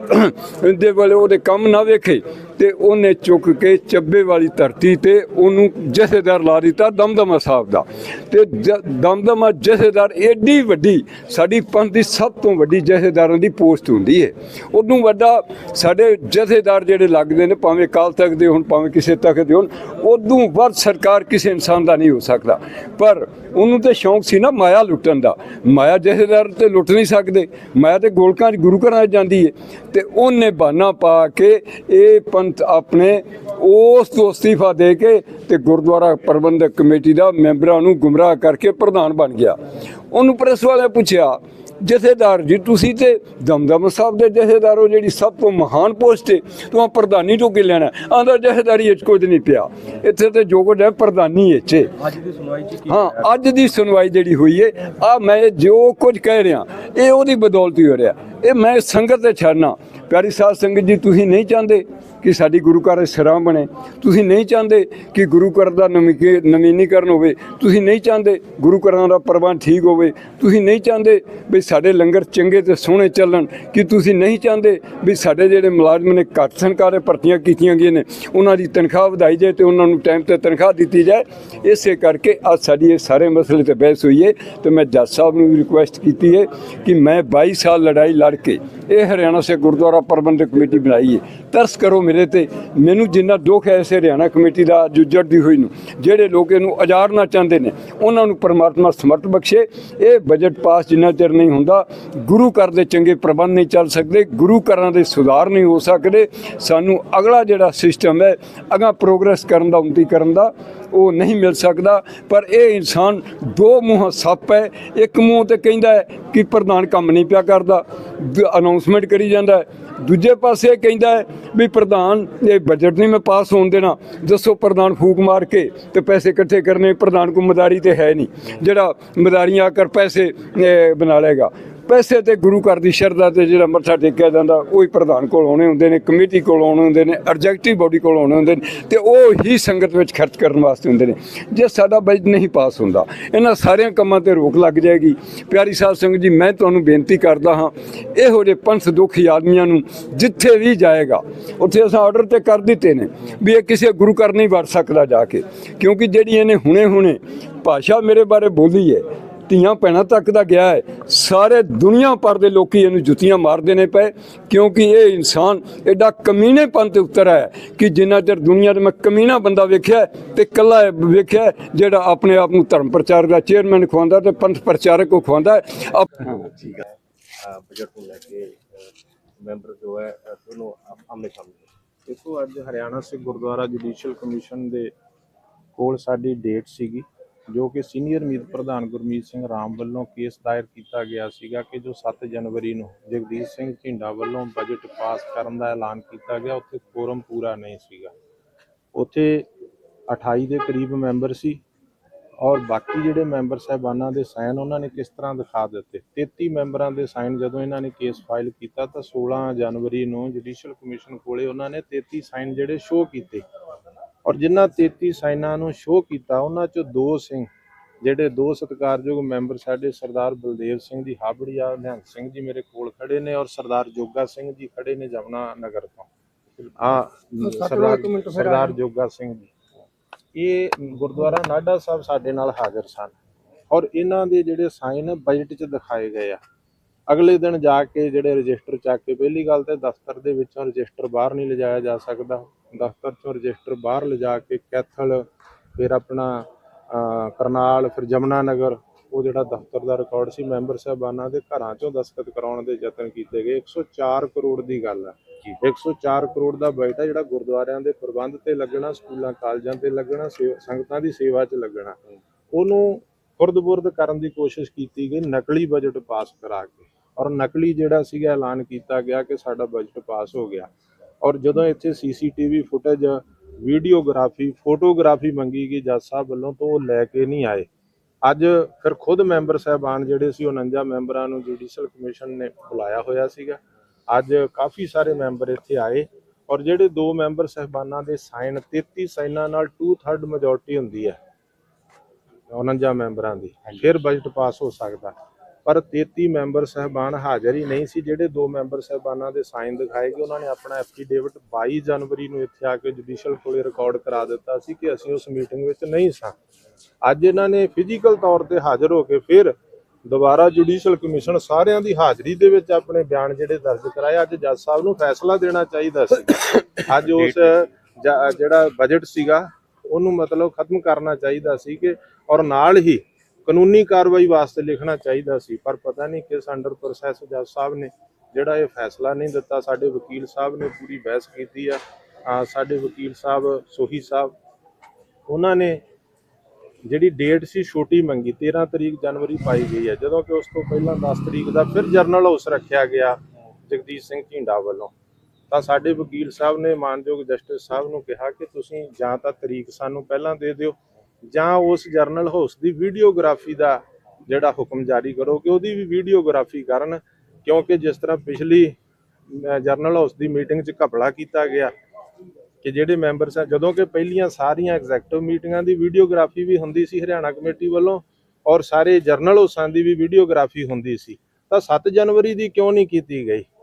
ਦੇ ਵੇਲੇ ਉਹਦੇ ਕੰਮ ਨਾ ਵੇਖੇ ਤੇ ਉਹਨੇ ਚੁੱਕ ਕੇ ਚੱਬੇ ਵਾਲੀ ਧਰਤੀ ਤੇ ਉਹਨੂੰ ਜਥੇਦਾਰ ਲਾ ਦਿੱਤਾ ਦਮਦਮਾ ਸਾਹਿਬ ਦਾ। ਤੇ ਜ- ਦਮਦਮਾ ਜਥੇਦਾਰ ਏਡੀ ਵੱਡੀ, ਸਾਡੀ ਪੰਥ ਦੀ ਸਭ ਤੋਂ ਵੱਡੀ ਜਥੇਦਾਰਾਂ ਦੀ ਪੋਸਟ ਹੁੰਦੀ ਹੈ ਉਹਨੂੰ ਵੱਡਾ ਸਾਡੇ ਜਥੇਦਾਰ ਜਿਹੜੇ ਲੱਗਦੇ ਨੇ, ਭਾਵੇਂ ਕਾਲ ਤੱਕ ਦੇ ਹੋਣ, ਭਾਵੇਂ ਕਿਸੇ ਤੱਕ ਦੇ ਹੋਣ, ਉਦੋਂ ਵੱਧ ਸਰਕਾਰ ਕਿਸੇ ਇਨਸਾਨ ਦਾ ਨਹੀਂ ਹੋ ਸਕਦਾ। ਪਰ ਉਹਨੂੰ ਤੇ ਸ਼ੌਂਕ ਸੀ ਨਾ ਮਾਇਆ ਲੁੱਟਣ ਦਾ। ਮਾਇਆ ਜਥੇਦਾਰ ਤੇ ਲੁੱਟ ਨਹੀਂ ਸਕਦੇ। ਮਾਇਆ ਤੇ ਗੋਲਕਾਂ 'ਚ ਗੁਰੂ ਘਰਾਂ 'ਚ ਜਾਂਦੀ ਹੈ ਤੇ ਉਹਨੇ ਬਾਨਾ ਪਾ ਕੇ ਇਹ ਪੰਥ ਆਪਣੇ ਉਸ ਤੋਂ ਅਸਤੀਫਾ ਦੇ ਕੇ ਤੇ ਗੁਰਦੁਆਰਾ ਪ੍ਰਬੰਧਕ ਕਮੇਟੀ ਦਾ ਮੈਂਬਰਾਂ ਨੂੰ ਗੁੰਮਰਾਹ ਕਰਕੇ ਪ੍ਰਧਾਨ ਬਣ ਗਿਆ। ਉਹਨੂੰ ਪ੍ਰੈਸ ਵਾਲਿਆਂ ਪੁੱਛਿਆ ਜਥੇਦਾਰ ਜੀ ਤੁਸੀਂ ਤੇ ਦਮਦਮ ਸਾਹਿਬ ਦੇ ਜਥੇਦਾਰ ਹੋ ਜਿਹੜੀ ਸਭ ਤੋਂ ਮਹਾਨ ਪੋਸਟ ਹੈ ਤੂੰ ਪ੍ਰਧਾਨੀ ਤੋਂ ਕੀ ਲੈਣਾ। ਆਂਦਾ ਜਥੇਦਾਰੀ ਵਿੱਚ ਕੁਝ ਨਹੀਂ ਪਿਆ। ਇੱਥੇ ਤੇ ਜੋ ਕੁਝ ਹੈ ਪ੍ਰਧਾਨੀ ਵਿੱਚ ਹੈ ਅੱਜ ਦੀ ਸੁਣਵਾਈ 'ਚ ਕੀ ਹਾਂ ਅੱਜ ਦੀ ਸੁਣਵਾਈ ਜਿਹੜੀ ਹੋਈ ਹੈ ਆ ਮੈਂ ਜੋ ਕੁਝ ਕਹਿ ਰਿਹਾ ਇਹ ਉਹਦੀ ਬਦੌਲਤ ਹੀ ਹੋ ਰਿਹਾ। ਇਹ ਮੈਂ ਸੰਗਤ ਤੇ ਛੱਡਣਾ। ਪਿਆਰੀ ਸਾਧ ਸੰਗਤ ਜੀ ਤੁਸੀਂ ਨਹੀਂ ਚਾਹੁੰਦੇ ਕਿ ਸਾਡੀ ਗੁਰੂ ਘਰ ਸਰਾਂ ਬਣੇ। ਤੁਸੀਂ ਨਹੀਂ ਚਾਹੁੰਦੇ ਕਿ ਗੁਰੂ ਘਰ ਦਾ ਨਵੀਕੇ- ਨਵੀਨੀਕਰਨ ਹੋਵੇ। ਤੁਸੀਂ ਨਹੀਂ ਚਾਹੁੰਦੇ ਗੁਰੂ ਘਰਾਂ ਦਾ ਪ੍ਰਬੰਧ ਠੀਕ ਹੋਵੇ। ਤੁਸੀਂ ਨਹੀਂ ਚਾਹੁੰਦੇ ਵੀ ਸਾਡੇ ਲੰਗਰ ਚੰਗੇ ਤੇ ਸੋਹਣੇ ਚੱਲਣ। ਕਿ ਤੁਸੀਂ ਨਹੀਂ ਚਾਹੁੰਦੇ ਵੀ ਸਾਡੇ ਜਿਹੜੇ ਮੁਲਾਜ਼ਮ ਨੇ ਘੱਟ ਸੰਕਾਰੇ ਭਰਤੀਆਂ ਕੀਤੀਆਂ ਗਈਆਂ ਨੇ, ਉਹਨਾਂ ਦੀ ਤਨਖਾਹ ਵਧਾਈ ਜਾਏ ਤੇ ਉਹਨਾਂ ਨੂੰ ਟਾਈਮ ਤੇ ਤਨਖਾਹ ਦਿੱਤੀ ਜਾਏ। ਇਸੇ ਕਰਕੇ ਅੱਜ ਸਾਡੀ ਇਹ ਸਾਰੇ ਮਸਲੇ ਤੇ ਬਹਿਸ ਹੋਈ ਹੈ ਤੇ ਮੈਂ ਜੱਜ ਸਾਹਿਬ ਨੂੰ ਵੀ ਰਿਕੁਐਸਟ ਕੀਤੀ ਹੈ ਕਿ ਮੈਂ 22 ਸਾਲ ਲੜਾਈ ਲੜ ਕੇ ਇਹ ਹਰਿਆਣਾ ਸੇ ਗੁਰਦੁਆਰਾ ਪ੍ਰਬੰਧਕ ਕਮੇਟੀ ਬਣਾਈ ਹੈ। ਤਰਸ ਕਰੋ ਮੇਰੇ ਤੇ ਮੈਨੂੰ ਜਿੰਨਾ ਦੁੱਖ ਹੈ ਇਸ ਹਰਿਆਣਾ ਕਮੇਟੀ ਦਾ ਜੁਜੜਦੀ ਹੋਈ ਨੂੰ, ਜਿਹੜੇ ਲੋਕ ਇਹਨੂੰ ਉਜਾੜਨਾ ਚਾਹੁੰਦੇ ਨੇ, ਉਹਨਾਂ ਨੂੰ ਪਰਮਾਤਮਾ ਸਮਰਥ ਬਖਸ਼ੇ। ਇਹ ਬਜਟ ਪਾਸ ਜਿੰਨਾ ਚਿਰ ਨਹੀਂ ਹੁੰਦਾ, ਗੁਰੂ ਘਰ ਦੇ ਚੰਗੇ ਪ੍ਰਬੰਧ ਨਹੀਂ ਚੱਲ ਸਕਦੇ, ਗੁਰੂ ਘਰਾਂ ਦੇ ਸੁਧਾਰ ਨਹੀਂ ਹੋ ਸਕਦੇ। ਸਾਨੂੰ ਅਗਲਾ ਜਿਹੜਾ ਸਿਸਟਮ ਹੈ ਅਗਾ ਪ੍ਰੋਗਰੈਸ ਕਰਨ ਦਾ ਉન્નਤੀ ਕਰਨ ਦਾ ਉਹ ਨਹੀਂ ਮਿਲ ਸਕਦਾ। ਪਰ ਇਹ ਇਨਸਾਨ ਦੋ ਮੂੰਹ ਸੱਪ ਹੈ, ਇੱਕ ਮੂੰਹ ਤੇ ਕਹਿੰਦਾ ਹੈ ਕਿ ਪ੍ਰਧਾਨ ਕੰਮ ਨਹੀਂ ਪਿਆ ਕਰਦਾ ਅਨਾਉਂਸਮੈਂਟ ਕਰੀ ਜਾਂਦਾ ਦੂਜੇ ਪਾਸੇ ਕਹਿੰਦਾ ਹੈ ਵੀ ਪ੍ਰਧਾਨ, ਇਹ ਬਜਟ ਨਹੀਂ ਮੈਂ ਪਾਸ ਹੋਣ ਦੇਣਾ। ਦੱਸੋ ਪ੍ਰਧਾਨ ਫੂਕ ਮਾਰ ਕੇ ਤੇ ਪੈਸੇ ਇਕੱਠੇ ਕਰਨੇ, ਪ੍ਰਧਾਨ ਕੋ ਮਦਾਰੀ ਤੇ ਹੈ ਨਹੀਂ। ਜਿਹੜਾ ਮਦਾਰੀਆਂ ਆ ਕਰ ਪੈਸੇ ਬਣਾ ਲੇਗਾ ਪੈਸੇ ਤੇ ਗੁਰੂ ਘਰ ਦੀ ਸ਼ਰਧਾ ਤੇ ਜਿਹੜਾ ਮੱਥਾ ਟੇਕਿਆ ਜਾਂਦਾ, ਉਹ ਹੀ ਪ੍ਰਧਾਨ ਕੋਲ ਆਉਣੇ ਹੁੰਦੇ ਨੇ, ਕਮੇਟੀ ਕੋਲ ਆਉਣੇ ਹੁੰਦੇ ਨੇ, ਐਗਜ਼ੈਕਟਿਵ ਬੋਡੀ ਕੋਲ ਆਉਣੇ ਹੁੰਦੇ ਨੇ ਤੇ ਉਹ ਹੀ ਸੰਗਤ ਵਿੱਚ ਖਰਚ ਕਰਨ ਵਾਸਤੇ ਹੁੰਦੇ ਨੇ। ਜੇ ਸਾਡਾ ਬਜਟ ਨਹੀਂ ਪਾਸ ਹੁੰਦਾ, ਇਹਨਾਂ ਸਾਰਿਆਂ ਕੰਮਾਂ ਤੇ ਰੋਕ ਲੱਗ ਜਾਏਗੀ। ਪਿਆਰੀ ਸਾਹਿਬ ਸਿੰਘ ਜੀ, ਮੈਂ ਤੁਹਾਨੂੰ ਬੇਨਤੀ ਕਰਦਾ ਹਾਂ, ਇਹੋ ਜਿਹੇ ਪੰਥ ਦੁਖੀ ਆਦਮੀਆਂ ਨੂੰ ਜਿੱਥੇ ਵੀ ਜਾਏਗਾ, ਉੱਥੇ ਅਸਾਂ ਆਰਡਰ ਤੇ ਕਰ ਦਿੱਤੇ ਨੇ ਵੀ ਇਹ ਕਿਸੇ ਗੁਰੂ ਘਰ ਨਹੀਂ ਵੜ ਸਕਦਾ ਜਾ ਕੇ। ਕਿਉਂਕਿ ਜਿਹੜੀ ਇਹਨੇ ਹੁਣੇ ਹੁਣੇ ਭਾਸ਼ਾ ਮੇਰੇ ਬਾਰੇ ਬੋਲੀ ਹੈ ਧੀਆਂ ਭੈਣਾਂ ਤੱਕ ਦਾ ਗਿਆ ਹੈ। ਸਾਰੇ ਦੁਨੀਆ ਭਰ ਦੇ ਲੋਕੀ ਇਹਨੂੰ ਜੁੱਤੀਆਂ ਮਾਰਦੇ ਨੇ ਪਏ, ਕਿਉਂਕਿ ਇਹ ਇਨਸਾਨ ਐਡਾ ਕਮੀਨੇ ਪੰਥ ਉੱਤਰ ਹੈ ਕਿ ਜਿੰਨਾ ਚਿਰ ਦੁਨੀਆ ਦੇ ਮੈਂ ਕਮੀਨਾ ਬੰਦਾ ਵੇਖਿਆ ਤੇ ਕੱਲਾ ਵੇਖਿਆ ਜਿਹੜਾ ਆਪਣੇ ਆਪ ਨੂੰ ਧਰਮ ਪ੍ਰਚਾਰ ਦਾ ਚੇਅਰਮੈਨ ਖਵਾਉਂਦਾ ਤੇ ਪੰਥ ਪ੍ਰਚਾਰਕ ਕੋ ਖਵਾਉਂਦਾ ਹੈ। ਬਜਟ ਨੂੰ ਲੈ ਕੇ ਮੈਂਬਰ ਜੋ ਹੈ ਦੋਨੋਂ ਆਮਨੇ ਸਾਹਮਣੇ ਦੇਖੋ, ਅੱਜ ਹਰਿਆਣਾ ਸਿੱਖ ਗੁਰਦੁਆਰਾ ਜੁਡੀਸ਼ੀਅਲ ਕਮਿਸ਼ਨ ਦੇ ਕੋਲ ਸਾਡੀ ਡੇਟ ਸੀਗੀ। ਜੋ ਕਿ ਸੀਨੀਅਰ ਮੀਤ ਪ੍ਰਧਾਨ ਗੁਰਮੀਤ ਸਿੰਘ ਰਾਮ ਵੱਲੋਂ ਕੇਸ ਦਾਇਰ ਕੀਤਾ ਗਿਆ ਸੀਗਾ ਕਿ ਜੋ 7 ਜਨਵਰੀ ਨੂੰ ਜਗਦੀਸ਼ ਸਿੰਘ ਝਿੰਡਾ ਵੱਲੋਂ ਬਜਟ ਪਾਸ ਕਰਨ ਦਾ ਐਲਾਨ ਕੀਤਾ ਗਿਆ, ਉੱਥੇ ਫੋਰਮ ਪੂਰਾ ਨਹੀਂ ਸੀਗਾ। ਉੱਥੇ 28 ਦੇ ਕਰੀਬ ਮੈਂਬਰ ਸੀ ਔਰ ਬਾਕੀ ਜਿਹੜੇ ਮੈਂਬਰ ਸਾਹਿਬਾਨਾਂ ਦੇ ਸਾਈਨ ਉਹਨਾਂ ਨੇ ਕਿਸ ਤਰ੍ਹਾਂ ਦਿਖਾ ਦਿੱਤੇ? 33 ਮੈਂਬਰਾਂ ਦੇ ਸਾਈਨ ਜਦੋਂ ਇਹਨਾਂ ਨੇ ਕੇਸ ਫਾਈਲ ਕੀਤਾ ਤਾਂ 16 ਜਨਵਰੀ ਨੂੰ ਜੁਡੀਸ਼ੀਅਲ ਕਮਿਸ਼ਨ ਕੋਲੇ ਉਹਨਾਂ ਨੇ 33 ਸਾਈਨ ਜਿਹੜੇ ਸ਼ੋਅ ਕੀਤੇ। ਔਰ ਜਿਨ੍ਹਾਂ 33 ਸਾਈਨਾਂ ਨੂੰ ਸ਼ੋਅ ਕੀਤਾ ਉਹਨਾਂ ਚੋਂ ਦੋ ਸਿੰਘ ਜਿਹੜੇ ਦੋ ਸਤਿਕਾਰਯੋਗ ਮੈਂਬਰ ਸਾਡੇ ਸਰਦਾਰ ਬਲਦੇਵ ਸਿੰਘ ਜੀ ਹਾਬੜੀਆ ਨਿਹੰਗ ਸਿੰਘ ਜੀ ਮੇਰੇ ਕੋਲ ਖੜੇ ਨੇ ਔਰ ਸਰਦਾਰ ਜੋਗਾ ਸਿੰਘ ਜੀ ਖੜੇ ਨੇ ਜਮਨਾ ਨਗਰ ਤੋਂ। ਆ ਸਰਦਾਰ ਆ ਸਰਦਾਰ ਜੋਗਾ ਸਿੰਘ ਜੀ। ਇਹ ਗੁਰਦੁਆਰਾ ਨਾਡਾ ਸਾਹਿਬ ਸਾਡੇ ਨਾਲ ਹਾਜ਼ਰ ਸਨ। ਔਰ ਇਹਨਾਂ ਦੇ ਜਿਹੜੇ ਸਾਈਨ ਬਜਟ 'ਚ ਦਿਖਾਏ ਗਏ ਆ ਅਗਲੇ ਦਿਨ ਜਾ ਕੇ ਜਿਹੜੇ ਰਜਿਸਟਰ ਚੱਕ ਕੇ ਪਹਿਲੀ ਗੱਲ ਤੇ ਦਫ਼ਤਰ ਦੇ ਵਿੱਚੋਂ ਰਜਿਸਟਰ ਬਾਹਰ ਨਹੀਂ ਲਿਜਾਇਆ ਜਾ ਸਕਦਾ। ਦਫ਼ਤਰ 'ਚੋਂ ਰਜਿਸਟਰ ਬਾਹਰ ਲਿਜਾ ਕੇ ਕੈਥਲ ਫਿਰ ਆਪਣਾ ਕਰਨਾਲ ਫਿਰ ਜਮਨਾ ਨਗਰ ਉਹ ਜਿਹੜਾ ਦਫ਼ਤਰ ਦਾ ਰਿਕਾਰਡ ਸੀ ਮੈਂਬਰ ਸਾਹਿਬਾਨਾਂ ਦੇ ਘਰਾਂ 'ਚੋਂ ਦਸਤਖਤ ਕਰਾਉਣ ਦੇ ਯਤਨ ਕੀਤੇ ਗਏ। 104 ਕਰੋੜ ਦੀ ਗੱਲ ਹੈ 104 ਕਰੋੜ ਦਾ ਬਜਟ ਹੈ ਜਿਹੜਾ ਗੁਰਦੁਆਰਿਆਂ ਦੇ ਪ੍ਰਬੰਧ ਤੇ ਲੱਗਣਾ ਸਕੂਲਾਂ ਕਾਲਜਾਂ ਤੇ ਲੱਗਣਾ ਸੰਗਤਾਂ ਦੀ ਸੇਵਾ 'ਚ ਲੱਗਣਾ। ਉਹਨੂੰ ਖੁਰਦ-ਬੁਰਦ ਕਰਨ ਦੀ ਕੋਸ਼ਿਸ਼ ਕੀਤੀ ਗਈ ਨਕਲੀ ਬਜਟ ਪਾਸ ਕਰਾ ਕੇ। ਔਰ ਨਕਲੀ ਜਿਹੜਾ ਸੀਗਾ ਐਲਾਨ ਕੀਤਾ ਗਿਆ ਕਿ ਸਾਡਾ ਬਜਟ ਪਾਸ ਹੋ ਗਿਆ। ਔਰ ਜਦੋਂ ਇੱਥੇ ਸੀਸੀਟੀਵੀ ਫੁਟੇਜ ਵੀਡੀਓਗ੍ਰਾਫੀ ਫੋਟੋਗ੍ਰਾਫੀ ਮੰਗੀ ਗਈ ਜੱਜ ਸਾਹਿਬ ਵੱਲੋਂ ਤਾਂ ਉਹ ਲੈ ਕੇ ਨਹੀਂ ਆਏ। ਅੱਜ ਫਿਰ ਖੁਦ ਮੈਂਬਰ ਸਾਹਿਬਾਨ ਜਿਹੜੇ ਸੀ 49 ਮੈਂਬਰਾਂ ਨੂੰ ਜੁਡੀਸ਼ੀਅਲ ਕਮਿਸ਼ਨ ਨੇ ਬੁਲਾਇਆ ਹੋਇਆ ਸੀਗਾ। ਅੱਜ ਕਾਫੀ ਸਾਰੇ ਮੈਂਬਰ ਇੱਥੇ ਆਏ। ਔਰ ਜਿਹੜੇ ਦੋ ਮੈਂਬਰ ਸਹਿਬਾਨਾਂ ਦੇ ਸਾਈਨ 33 ਸਾਈਨਾਂ ਨਾਲ 2/3 ਮੈਜੋਰਟੀ ਹੁੰਦੀ ਹੈ 49 ਮੈਂਬਰਾਂ ਦੀ। ਫਿਰ ਬਜਟ ਪਾਸ ਹੋ ਸਕਦਾ। ਪਰ 33 ਮੈਂਬਰ ਸਹਿਬਾਨ ਹਾਜ਼ਰ ਹੀ ਨਹੀਂ ਸੀ। ਜਿਹੜੇ ਦੋ ਮੈਂਬਰ ਸਹਿਬਾਨਾਂ ਦੇ ਸਾਈਨ ਦਿਖਾਏ ਗਏ ਉਹਨਾਂ ਨੇ ਆਪਣਾ ਐਫੀਡੇਵਿਟ 22 ਜਨਵਰੀ ਨੂੰ ਇੱਥੇ ਆ ਕੇ ਜੁਡੀਸ਼ੀਅਲ ਕੋਲੇ ਰਿਕਾਰਡ ਕਰਾ ਦਿੱਤਾ ਸੀ ਕਿ ਅਸੀਂ ਉਸ ਮੀਟਿੰਗ ਵਿੱਚ ਨਹੀਂ ਸਾਂ। ਅੱਜ ਇਹਨਾਂ ਨੇ ਫਿਜ਼ੀਕਲ ਤੌਰ ਤੇ ਹਾਜ਼ਰ ਹੋ ਕੇ ਫਿਰ ਦੁਬਾਰਾ ਜੁਡੀਸ਼ੀਅਲ ਕਮਿਸ਼ਨ ਸਾਰਿਆਂ ਦੀ ਹਾਜ਼ਰੀ ਦੇ ਵਿੱਚ ਆਪਣੇ ਬਿਆਨ ਜਿਹੜੇ ਦਰਜ ਕਰਾਏ। ਅੱਜ ਜੱਜ ਸਾਹਿਬ ਨੂੰ ਫੈਸਲਾ ਦੇਣਾ ਚਾਹੀਦਾ ਸੀ। ਅੱਜ ਉਸ ਜਿਹੜਾ ਬਜਟ ਸੀਗਾ, ਉਹਨੂੰ ਮਤਲਬ ਖਤਮ ਕਰਨਾ ਚਾਹੀਦਾ ਸੀ ਕਿ, ਔਰ ਨਾਲ ਹੀ ਕਾਨੂੰਨੀ ਕਾਰਵਾਈ ਵਾਸਤੇ ਲਿਖਣਾ ਚਾਹੀਦਾ ਸੀ, ਪਰ ਪਤਾ ਨਹੀਂ ਕਿਸ ਅੰਡਰ ਪ੍ਰੋਸੈਸ ਜੱਜ ਸਾਹਿਬ ਨੇ ਜਿਹੜਾ ਇਹ ਫੈਸਲਾ ਨਹੀਂ ਦਿੱਤਾ। ਸਾਡੇ ਵਕੀਲ ਸਾਹਿਬ ਨੇ ਪੂਰੀ ਬਹਿਸ ਕੀਤੀ ਆ। ਸਾਡੇ ਵਕੀਲ ਸਾਹਿਬ, ਸੋਹੀ ਸਾਹਿਬ, ਉਹਨਾਂ ਨੇ ਜਿਹੜੀ ਡੇਟ ਸੀ ਛੋਟੀ ਮੰਗੀ 13 ਤਰੀਕ ਜਨਵਰੀ ਪਾਈ ਗਈ ਹੈ ਜਦੋਂ ਕਿ ਉਸ ਤੋਂ ਪਹਿਲਾਂ 10 ਤਰੀਕ ਦਾ ਫਿਰ ਜਰਨਲ ਹਾਊਸ ਰੱਖਿਆ ਗਿਆ ਜਗਦੀਸ਼ ਸਿੰਘ ਝਿੰਡਾ ਵੱਲੋਂ। ਤਾਂ ਸਾਡੇ ਵਕੀਲ ਸਾਹਿਬ ਨੇ ਮਾਨਯੋਗ ਜਸਟਿਸ ਸਾਹਿਬ ਨੂੰ ਕਿਹਾ ਕਿ ਤੁਸੀਂ ਜਾਂ ਤਾਂ ਤਰੀਕ ਸਾਨੂੰ ਪਹਿਲਾਂ ਦੇ ਦਿਓ ਜਾਂ ਉਸ ਜਰਨਲ ਹਾਊਸ ਦੀ ਵੀਡੀਓਗ੍ਰਾਫੀ ਦਾ ਜਿਹੜਾ ਹੁਕਮ ਜਾਰੀ ਕਰੋ ਕਿ ਉਹਦੀ ਵੀ ਵੀਡੀਓਗ੍ਰਾਫੀ ਕਰਨ, ਕਿਉਂਕਿ ਜਿਸ ਤਰ੍ਹਾਂ ਪਿਛਲੀ ਜਰਨਲ ਹਾਊਸ ਦੀ ਮੀਟਿੰਗ 'ਚ ਘਪਲਾ ਕੀਤਾ ਗਿਆ ਕਿ ਜਿਹੜੇ ਮੈਂਬਰ ਸਨ ਜਦੋਂ ਕਿ ਪਹਿਲੀਆਂ ਸਾਰੀਆਂ ਐਗਜ਼ੈਕਟਿਵ ਮੀਟਿੰਗਾਂ ਦੀ ਵੀਡੀਓਗ੍ਰਾਫੀ ਵੀ ਹੁੰਦੀ ਸੀ ਹਰਿਆਣਾ ਕਮੇਟੀ ਵੱਲੋਂ ਔਰ ਸਾਰੇ ਜਰਨਲ ਹਾਊਸਾਂ ਦੀ ਵੀ ਵੀਡੀਓਗ੍ਰਾਫੀ ਹੁੰਦੀ ਸੀ, ਤਾਂ 7 ਜਨਵਰੀ ਦੀ ਕਿਉਂ ਨਹੀਂ ਕੀਤੀ ਗਈ?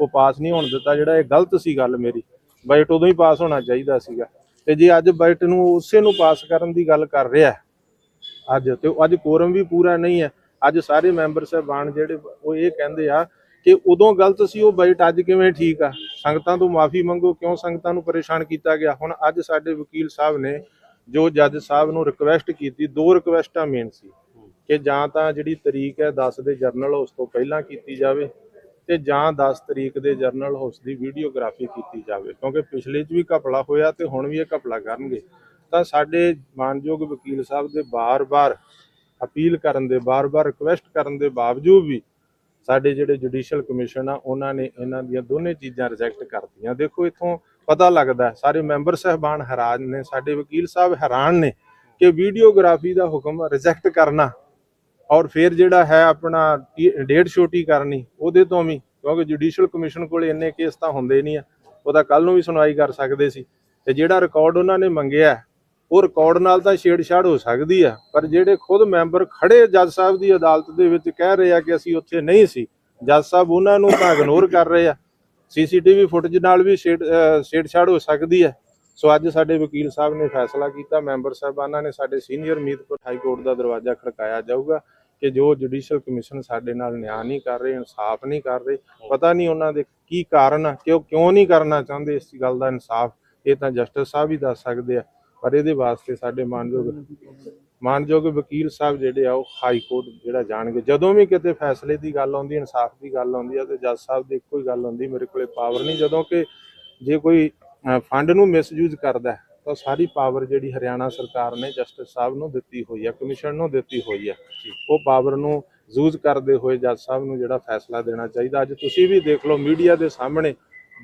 ਉਹ ਪਾਸ ਨਹੀਂ ਹੋਣ ਦਿੱਤਾ, ਜਿਹੜਾ ਇਹ ਗਲਤ ਸੀ ਗੱਲ ਮੇਰੀ। ਬਜਟ ਉਦੋਂ ਹੀ ਪਾਸ ਹੋਣਾ ਚਾਹੀਦਾ ਸੀਗਾ। ਤੇ ਜੇ ਅੱਜ ਬਜਟ ਨੂੰ ਉਸੇ ਨੂੰ ਪਾਸ ਕਰਨ ਦੀ ਗੱਲ ਕਰ ਰਿਹਾ ਅੱਜ, ਤੇ ਅੱਜ ਕੋਰਮ ਵੀ ਪੂਰਾ ਨਹੀਂ ਹੈ। ਅੱਜ ਸਾਰੇ ਮੈਂਬਰ ਸਾਹਿਬਾਨ ਜਿਹੜੇ, ਉਹ ਇਹ ਕਹਿੰਦੇ ਆ ਕਿ ਉਦੋਂ ਗਲਤ ਸੀ, ਉਹ ਬਜਟ ਅੱਜ ਕਿਵੇਂ ਠੀਕ ਆ? ਸੰਗਤਾਂ ਤੋਂ ਮਾਫੀ ਮੰਗੋ, ਕਿਉਂ ਸੰਗਤਾਂ ਨੂੰ ਪਰੇਸ਼ਾਨ ਕੀਤਾ ਗਿਆ? ਹੁਣ ਅੱਜ ਸਾਡੇ ਵਕੀਲ ਸਾਹਿਬ ਨੇ ਜੋ ਜੱਜ ਸਾਹਿਬ ਨੂੰ ਰਿਕਵੈਸਟ ਕੀਤੀ, ਦੋ ਰਿਕਵੈਸਟਾਂ ਮੇਨ ਸੀ ਕਿ ਜਾਂ ਤਾਂ ਜਿਹੜੀ ਤਰੀਕ ਹੈ 10 ਦੇ ਜਰਨਲ ਉਸ ਤੋਂ ਪਹਿਲਾਂ ਕੀਤੀ ਜਾਵੇ ਤੇ ਜਾਂ 10 ਤਰੀਕ ਦੇ ਜਰਨਲ ਹਾਊਸ ਦੀ ਵੀਡੀਓਗ੍ਰਾਫੀ ਕੀਤੀ ਜਾਵੇ, ਕਿਉਂਕਿ ਪਿਛਲੇ 'ਚ ਵੀ ਘਪਲਾ ਹੋਇਆ ਤੇ ਹੁਣ ਵੀ ਇਹ ਘਪਲਾ ਕਰਨਗੇ। ਤਾਂ ਸਾਡੇ ਮਾਨਯੋਗ ਵਕੀਲ ਸਾਹਿਬ ਦੇ ਬਾਰ-ਬਾਰ ਅਪੀਲ ਕਰਨ ਦੇ, ਬਾਰ-ਬਾਰ ਰਿਕੁਐਸਟ ਕਰਨ ਦੇ ਬਾਵਜੂਦ ਵੀ ਸਾਡੇ ਜਿਹੜੇ ਜੁਡੀਸ਼ੀਅਲ ਕਮਿਸ਼ਨ ਆ, ਉਹਨਾਂ ਨੇ ਇਹਨਾਂ ਦੀਆਂ ਦੋਨੇ ਚੀਜ਼ਾਂ ਰਿਜੈਕਟ ਕਰਤੀਆਂ। ਦੇਖੋ, ਇਥੋਂ ਪਤਾ ਲੱਗਦਾ ਸਾਰੇ ਮੈਂਬਰ ਸਹਿਬਾਨ ਹੈਰਾਨ ਨੇ, ਸਾਡੇ ਵਕੀਲ ਸਾਹਿਬ ਹੈਰਾਨ ਨੇ ਕਿ ਵੀਡੀਓਗ੍ਰਾਫੀ ਦਾ ਹੁਕਮ ਰਿਜੈਕਟ ਕਰਨਾ ਔਰ ਫਿਰ ਜਿਹੜਾ ਹੈ ਆਪਣਾ ਡੇਢ ਛੋਟੀ ਕਰਨੀ ਉਹਦੇ ਤੋਂ ਵੀ, ਕਿਉਂਕਿ ਜੁਡੀਸ਼ੀਅਲ ਕਮਿਸ਼ਨ ਕੋਲ ਇੰਨੇ ਕੇਸ ਤਾਂ ਹੁੰਦੇ ਨਹੀਂ ਆ, ਉਹ ਤਾਂ ਕੱਲ ਨੂੰ ਵੀ ਸੁਣਵਾਈ ਕਰ ਸਕਦੇ ਸੀ। ਤੇ ਜਿਹੜਾ ਰਿਕਾਰਡ ਉਹਨਾਂ ਨੇ ਮੰਗਿਆ, ਉਹ ਰਿਕਾਰਡ ਨਾਲ ਤਾਂ ਛੇੜਛਾੜ ਹੋ ਸਕਦੀ ਆ, ਪਰ ਜਿਹੜੇ ਖੁਦ ਮੈਂਬਰ ਖੜੇ ਜੱਜ ਸਾਹਿਬ ਦੀ ਅਦਾਲਤ ਦੇ ਵਿੱਚ ਕਹਿ ਰਹੇ ਆ ਕਿ ਅਸੀਂ ਉੱਥੇ ਨਹੀਂ ਸੀ, ਜੱਜ ਸਾਹਿਬ ਉਹਨਾਂ ਨੂੰ ਤਾਂ ਇਗਨੋਰ ਕਰ ਰਹੇ ਆ। ਸੀਸੀਟੀਵੀ ਫੁਟੇਜ ਨਾਲ ਵੀ ਛੇੜ ਛੇੜਛਾੜ ਹੋ ਸਕਦੀ ਹੈ ਸੋ ਅੱਜ ਸਾਡੇ ਵਕੀਲ ਸਾਹਿਬ ਨੇ ਫੈਸਲਾ ਕੀਤਾ ਮੈਂਬਰ ਸਾਹਿਬਾਨਾਂ ਨੇ ਸਾਡੇ ਸੀਨੀਅਰ ਮੀਤਪੁਰ ਹਾਈ ਕੋਰਟ ਦਾ ਦਰਵਾਜ਼ਾ ਖੜਕਾਇਆ ਜਾਊਗਾ। ਕਿ ਜੋ ਜੁਡੀਸ਼ੀਅਲ ਕਮਿਸ਼ਨ ਸਾਡੇ ਨਾਲ ਨਿਆਂ ਨਹੀਂ ਕਰ ਰਹੇ, ਇਨਸਾਫ ਨਹੀਂ ਕਰ ਰਹੇ, ਪਤਾ ਨਹੀਂ ਉਹਨਾਂ ਦੇ ਕੀ ਕਾਰਨ ਆ, ਕਿ ਉਹ ਕਿਉਂ ਨਹੀਂ ਕਰਨਾ ਚਾਹੁੰਦੇ ਇਸ ਗੱਲ ਦਾ ਇਨਸਾਫ, ਇਹ ਤਾਂ ਜਸਟਿਸ ਸਾਹਿਬ ਹੀ ਦੱਸ ਸਕਦੇ ਆ, ਪਰ ਇਹਦੇ ਵਾਸਤੇ ਸਾਡੇ ਮਾਨਯੋਗ ਮਾਨਯੋਗ ਵਕੀਲ ਸਾਹਿਬ ਜਿਹੜੇ ਆ, ਉਹ ਹਾਈ ਕੋਰਟ ਜਿਹੜਾ ਜਾਣਗੇ, ਜਦੋਂ ਵੀ ਕਿਤੇ ਫੈਸਲੇ ਦੀ ਗੱਲ ਆਉਂਦੀ, ਇਨਸਾਫ ਦੀ ਗੱਲ ਆਉਂਦੀ ਆ, ਤੇ ਜੱਜ ਸਾਹਿਬ ਦੀ ਇੱਕੋ ਹੀ ਗੱਲ ਹੁੰਦੀ ਮੇਰੇ ਕੋਲੇ ਪਾਵਰ ਨਹੀਂ, ਜਦੋਂ ਕਿ ਜੇ ਕੋਈ ਫੰਡ ਨੂੰ ਮਿਸਯੂਜ਼ ਕਰਦਾ ਤਾਂ ਸਾਰੀ ਪਾਵਰ ਜਿਹੜੀ ਹਰਿਆਣਾ ਸਰਕਾਰ ਨੇ ਜਸਟਿਸ ਸਾਹਿਬ ਨੂੰ ਦਿੱਤੀ ਹੋਈ ਹੈ ਕਮਿਸ਼ਨ ਨੂੰ ਦਿੱਤੀ ਹੋਈ ਹੈ ਉਹ ਪਾਵਰ ਨੂੰ ਯੂਜ਼ ਕਰਦੇ ਹੋਏ ਜੱਜ ਸਾਹਿਬ ਨੂੰ ਜਿਹੜਾ ਫੈਸਲਾ ਦੇਣਾ ਚਾਹੀਦਾ। ਅੱਜ ਤੁਸੀਂ ਵੀ ਦੇਖ ਲਓ ਮੀਡੀਆ ਦੇ ਸਾਹਮਣੇ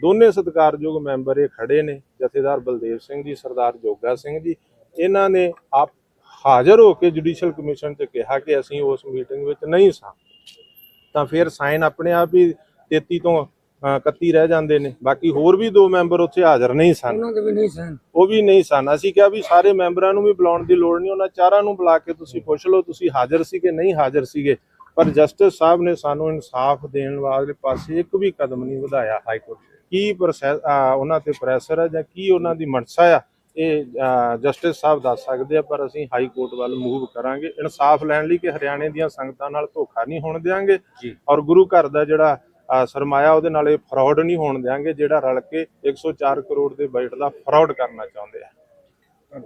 ਦੋਨੇ ਸਤਿਕਾਰਯੋਗ ਮੈਂਬਰ ਇਹ ਖੜੇ ਨੇ ਜਥੇਦਾਰ ਬਲਦੇਵ ਸਿੰਘ ਜੀ ਸਰਦਾਰ ਜੋਗਾ ਸਿੰਘ ਜੀ। ਇਹਨਾਂ ਨੇ ਆਪ ਹਾਜ਼ਰ ਹੋ ਕੇ ਜੁਡੀਸ਼ੀਅਲ ਕਮਿਸ਼ਨ 'ਚ ਕਿਹਾ ਕਿ ਅਸੀਂ ਉਸ ਮੀਟਿੰਗ ਵਿੱਚ ਨਹੀਂ ਸਾਂ। ਤਾਂ ਫਿਰ ਸਾਈਨ ਆਪਣੇ ਆਪ ਹੀ 33 ਤੋਂ 31 ਰਹਿ ਜਾਂਦੇ ਨੇ। ਬਾਕੀ ਹੋਰ ਵੀ ਦੋ ਮੈਂਬਰ ਉੱਥੇ ਹਾਜ਼ਰ ਨਹੀਂ ਸਨ। ਉਹਨਾਂ ਦੇ ਵੀ ਨਹੀਂ ਸਨ। ਉਹ ਵੀ ਨਹੀਂ ਸਨ। ਅਸੀਂ ਕਿਹਾ ਵੀ ਸਾਰੇ ਮੈਂਬਰਾਂ ਨੂੰ ਵੀ ਬੁਲਾਉਣ ਦੀ ਲੋੜ ਨਹੀਂ। ਉਹਨਾਂ ਚਾਰਾਂ ਨੂੰ ਬੁਲਾ ਕੇ ਤੁਸੀਂ ਪੁੱਛ ਲਓ ਤੁਸੀਂ ਹਾਜ਼ਰ ਸੀ ਕਿ ਨਹੀਂ ਹਾਜ਼ਰ ਸੀਗੇ। ਪਰ ਜਸਟਿਸ ਸਾਹਿਬ ਨੇ ਸਾਨੂੰ ਇਨਸਾਫ ਦੇਣ ਵਾਲੇ ਪਾਸੇ ਇੱਕ ਵੀ ਕਦਮ ਨਹੀਂ ਵਧਾਇਆ ਹਾਈ ਕੋਰਟ ਕੀ ਪ੍ਰੋਸੈਸ ਉਹਨਾਂ ਤੇ ਪ੍ਰੈਸ਼ਰ ਹੈ ਜਾਂ ਕੀ ਉਹਨਾਂ ਦੀ ਮਨਸਾ ਆ? ਇਹ ਜਸਟਿਸ ਸਾਹਿਬ ਦੱਸ ਸਕਦੇ ਆ ਪਰ ਅਸੀਂ ਹਾਈ ਕੋਰਟ ਵੱਲ ਮੂਵ ਕਰਾਂਗੇ। ਇਨਸਾਫ ਲੈਣ ਲਈ ਕਿ ਹਰਿਆਣੇ ਦੀਆਂ ਸੰਗਤਾਂ ਨਾਲ ਧੋਖਾ ਨਹੀਂ ਹੋਣ ਦਿਆਂਗੇ। ਜੀ। ਔਰ ਗੁਰੂ ਘਰ ਦਾ ਜਿਹੜਾ ਸਰਮਾਇਆ ਉਹਦੇ ਨਾਲ ਇਹ ਫਰਾਡ ਨਹੀਂ ਹੋਣ ਦਿਆਂਗੇ, ਜਿਹੜਾ ਰਲ ਕੇ 104 ਕਰੋੜ ਦੇ ਬਜਟ ਦਾ ਫਰਾਡ ਕਰਨਾ ਚਾਹੁੰਦੇ ਆ।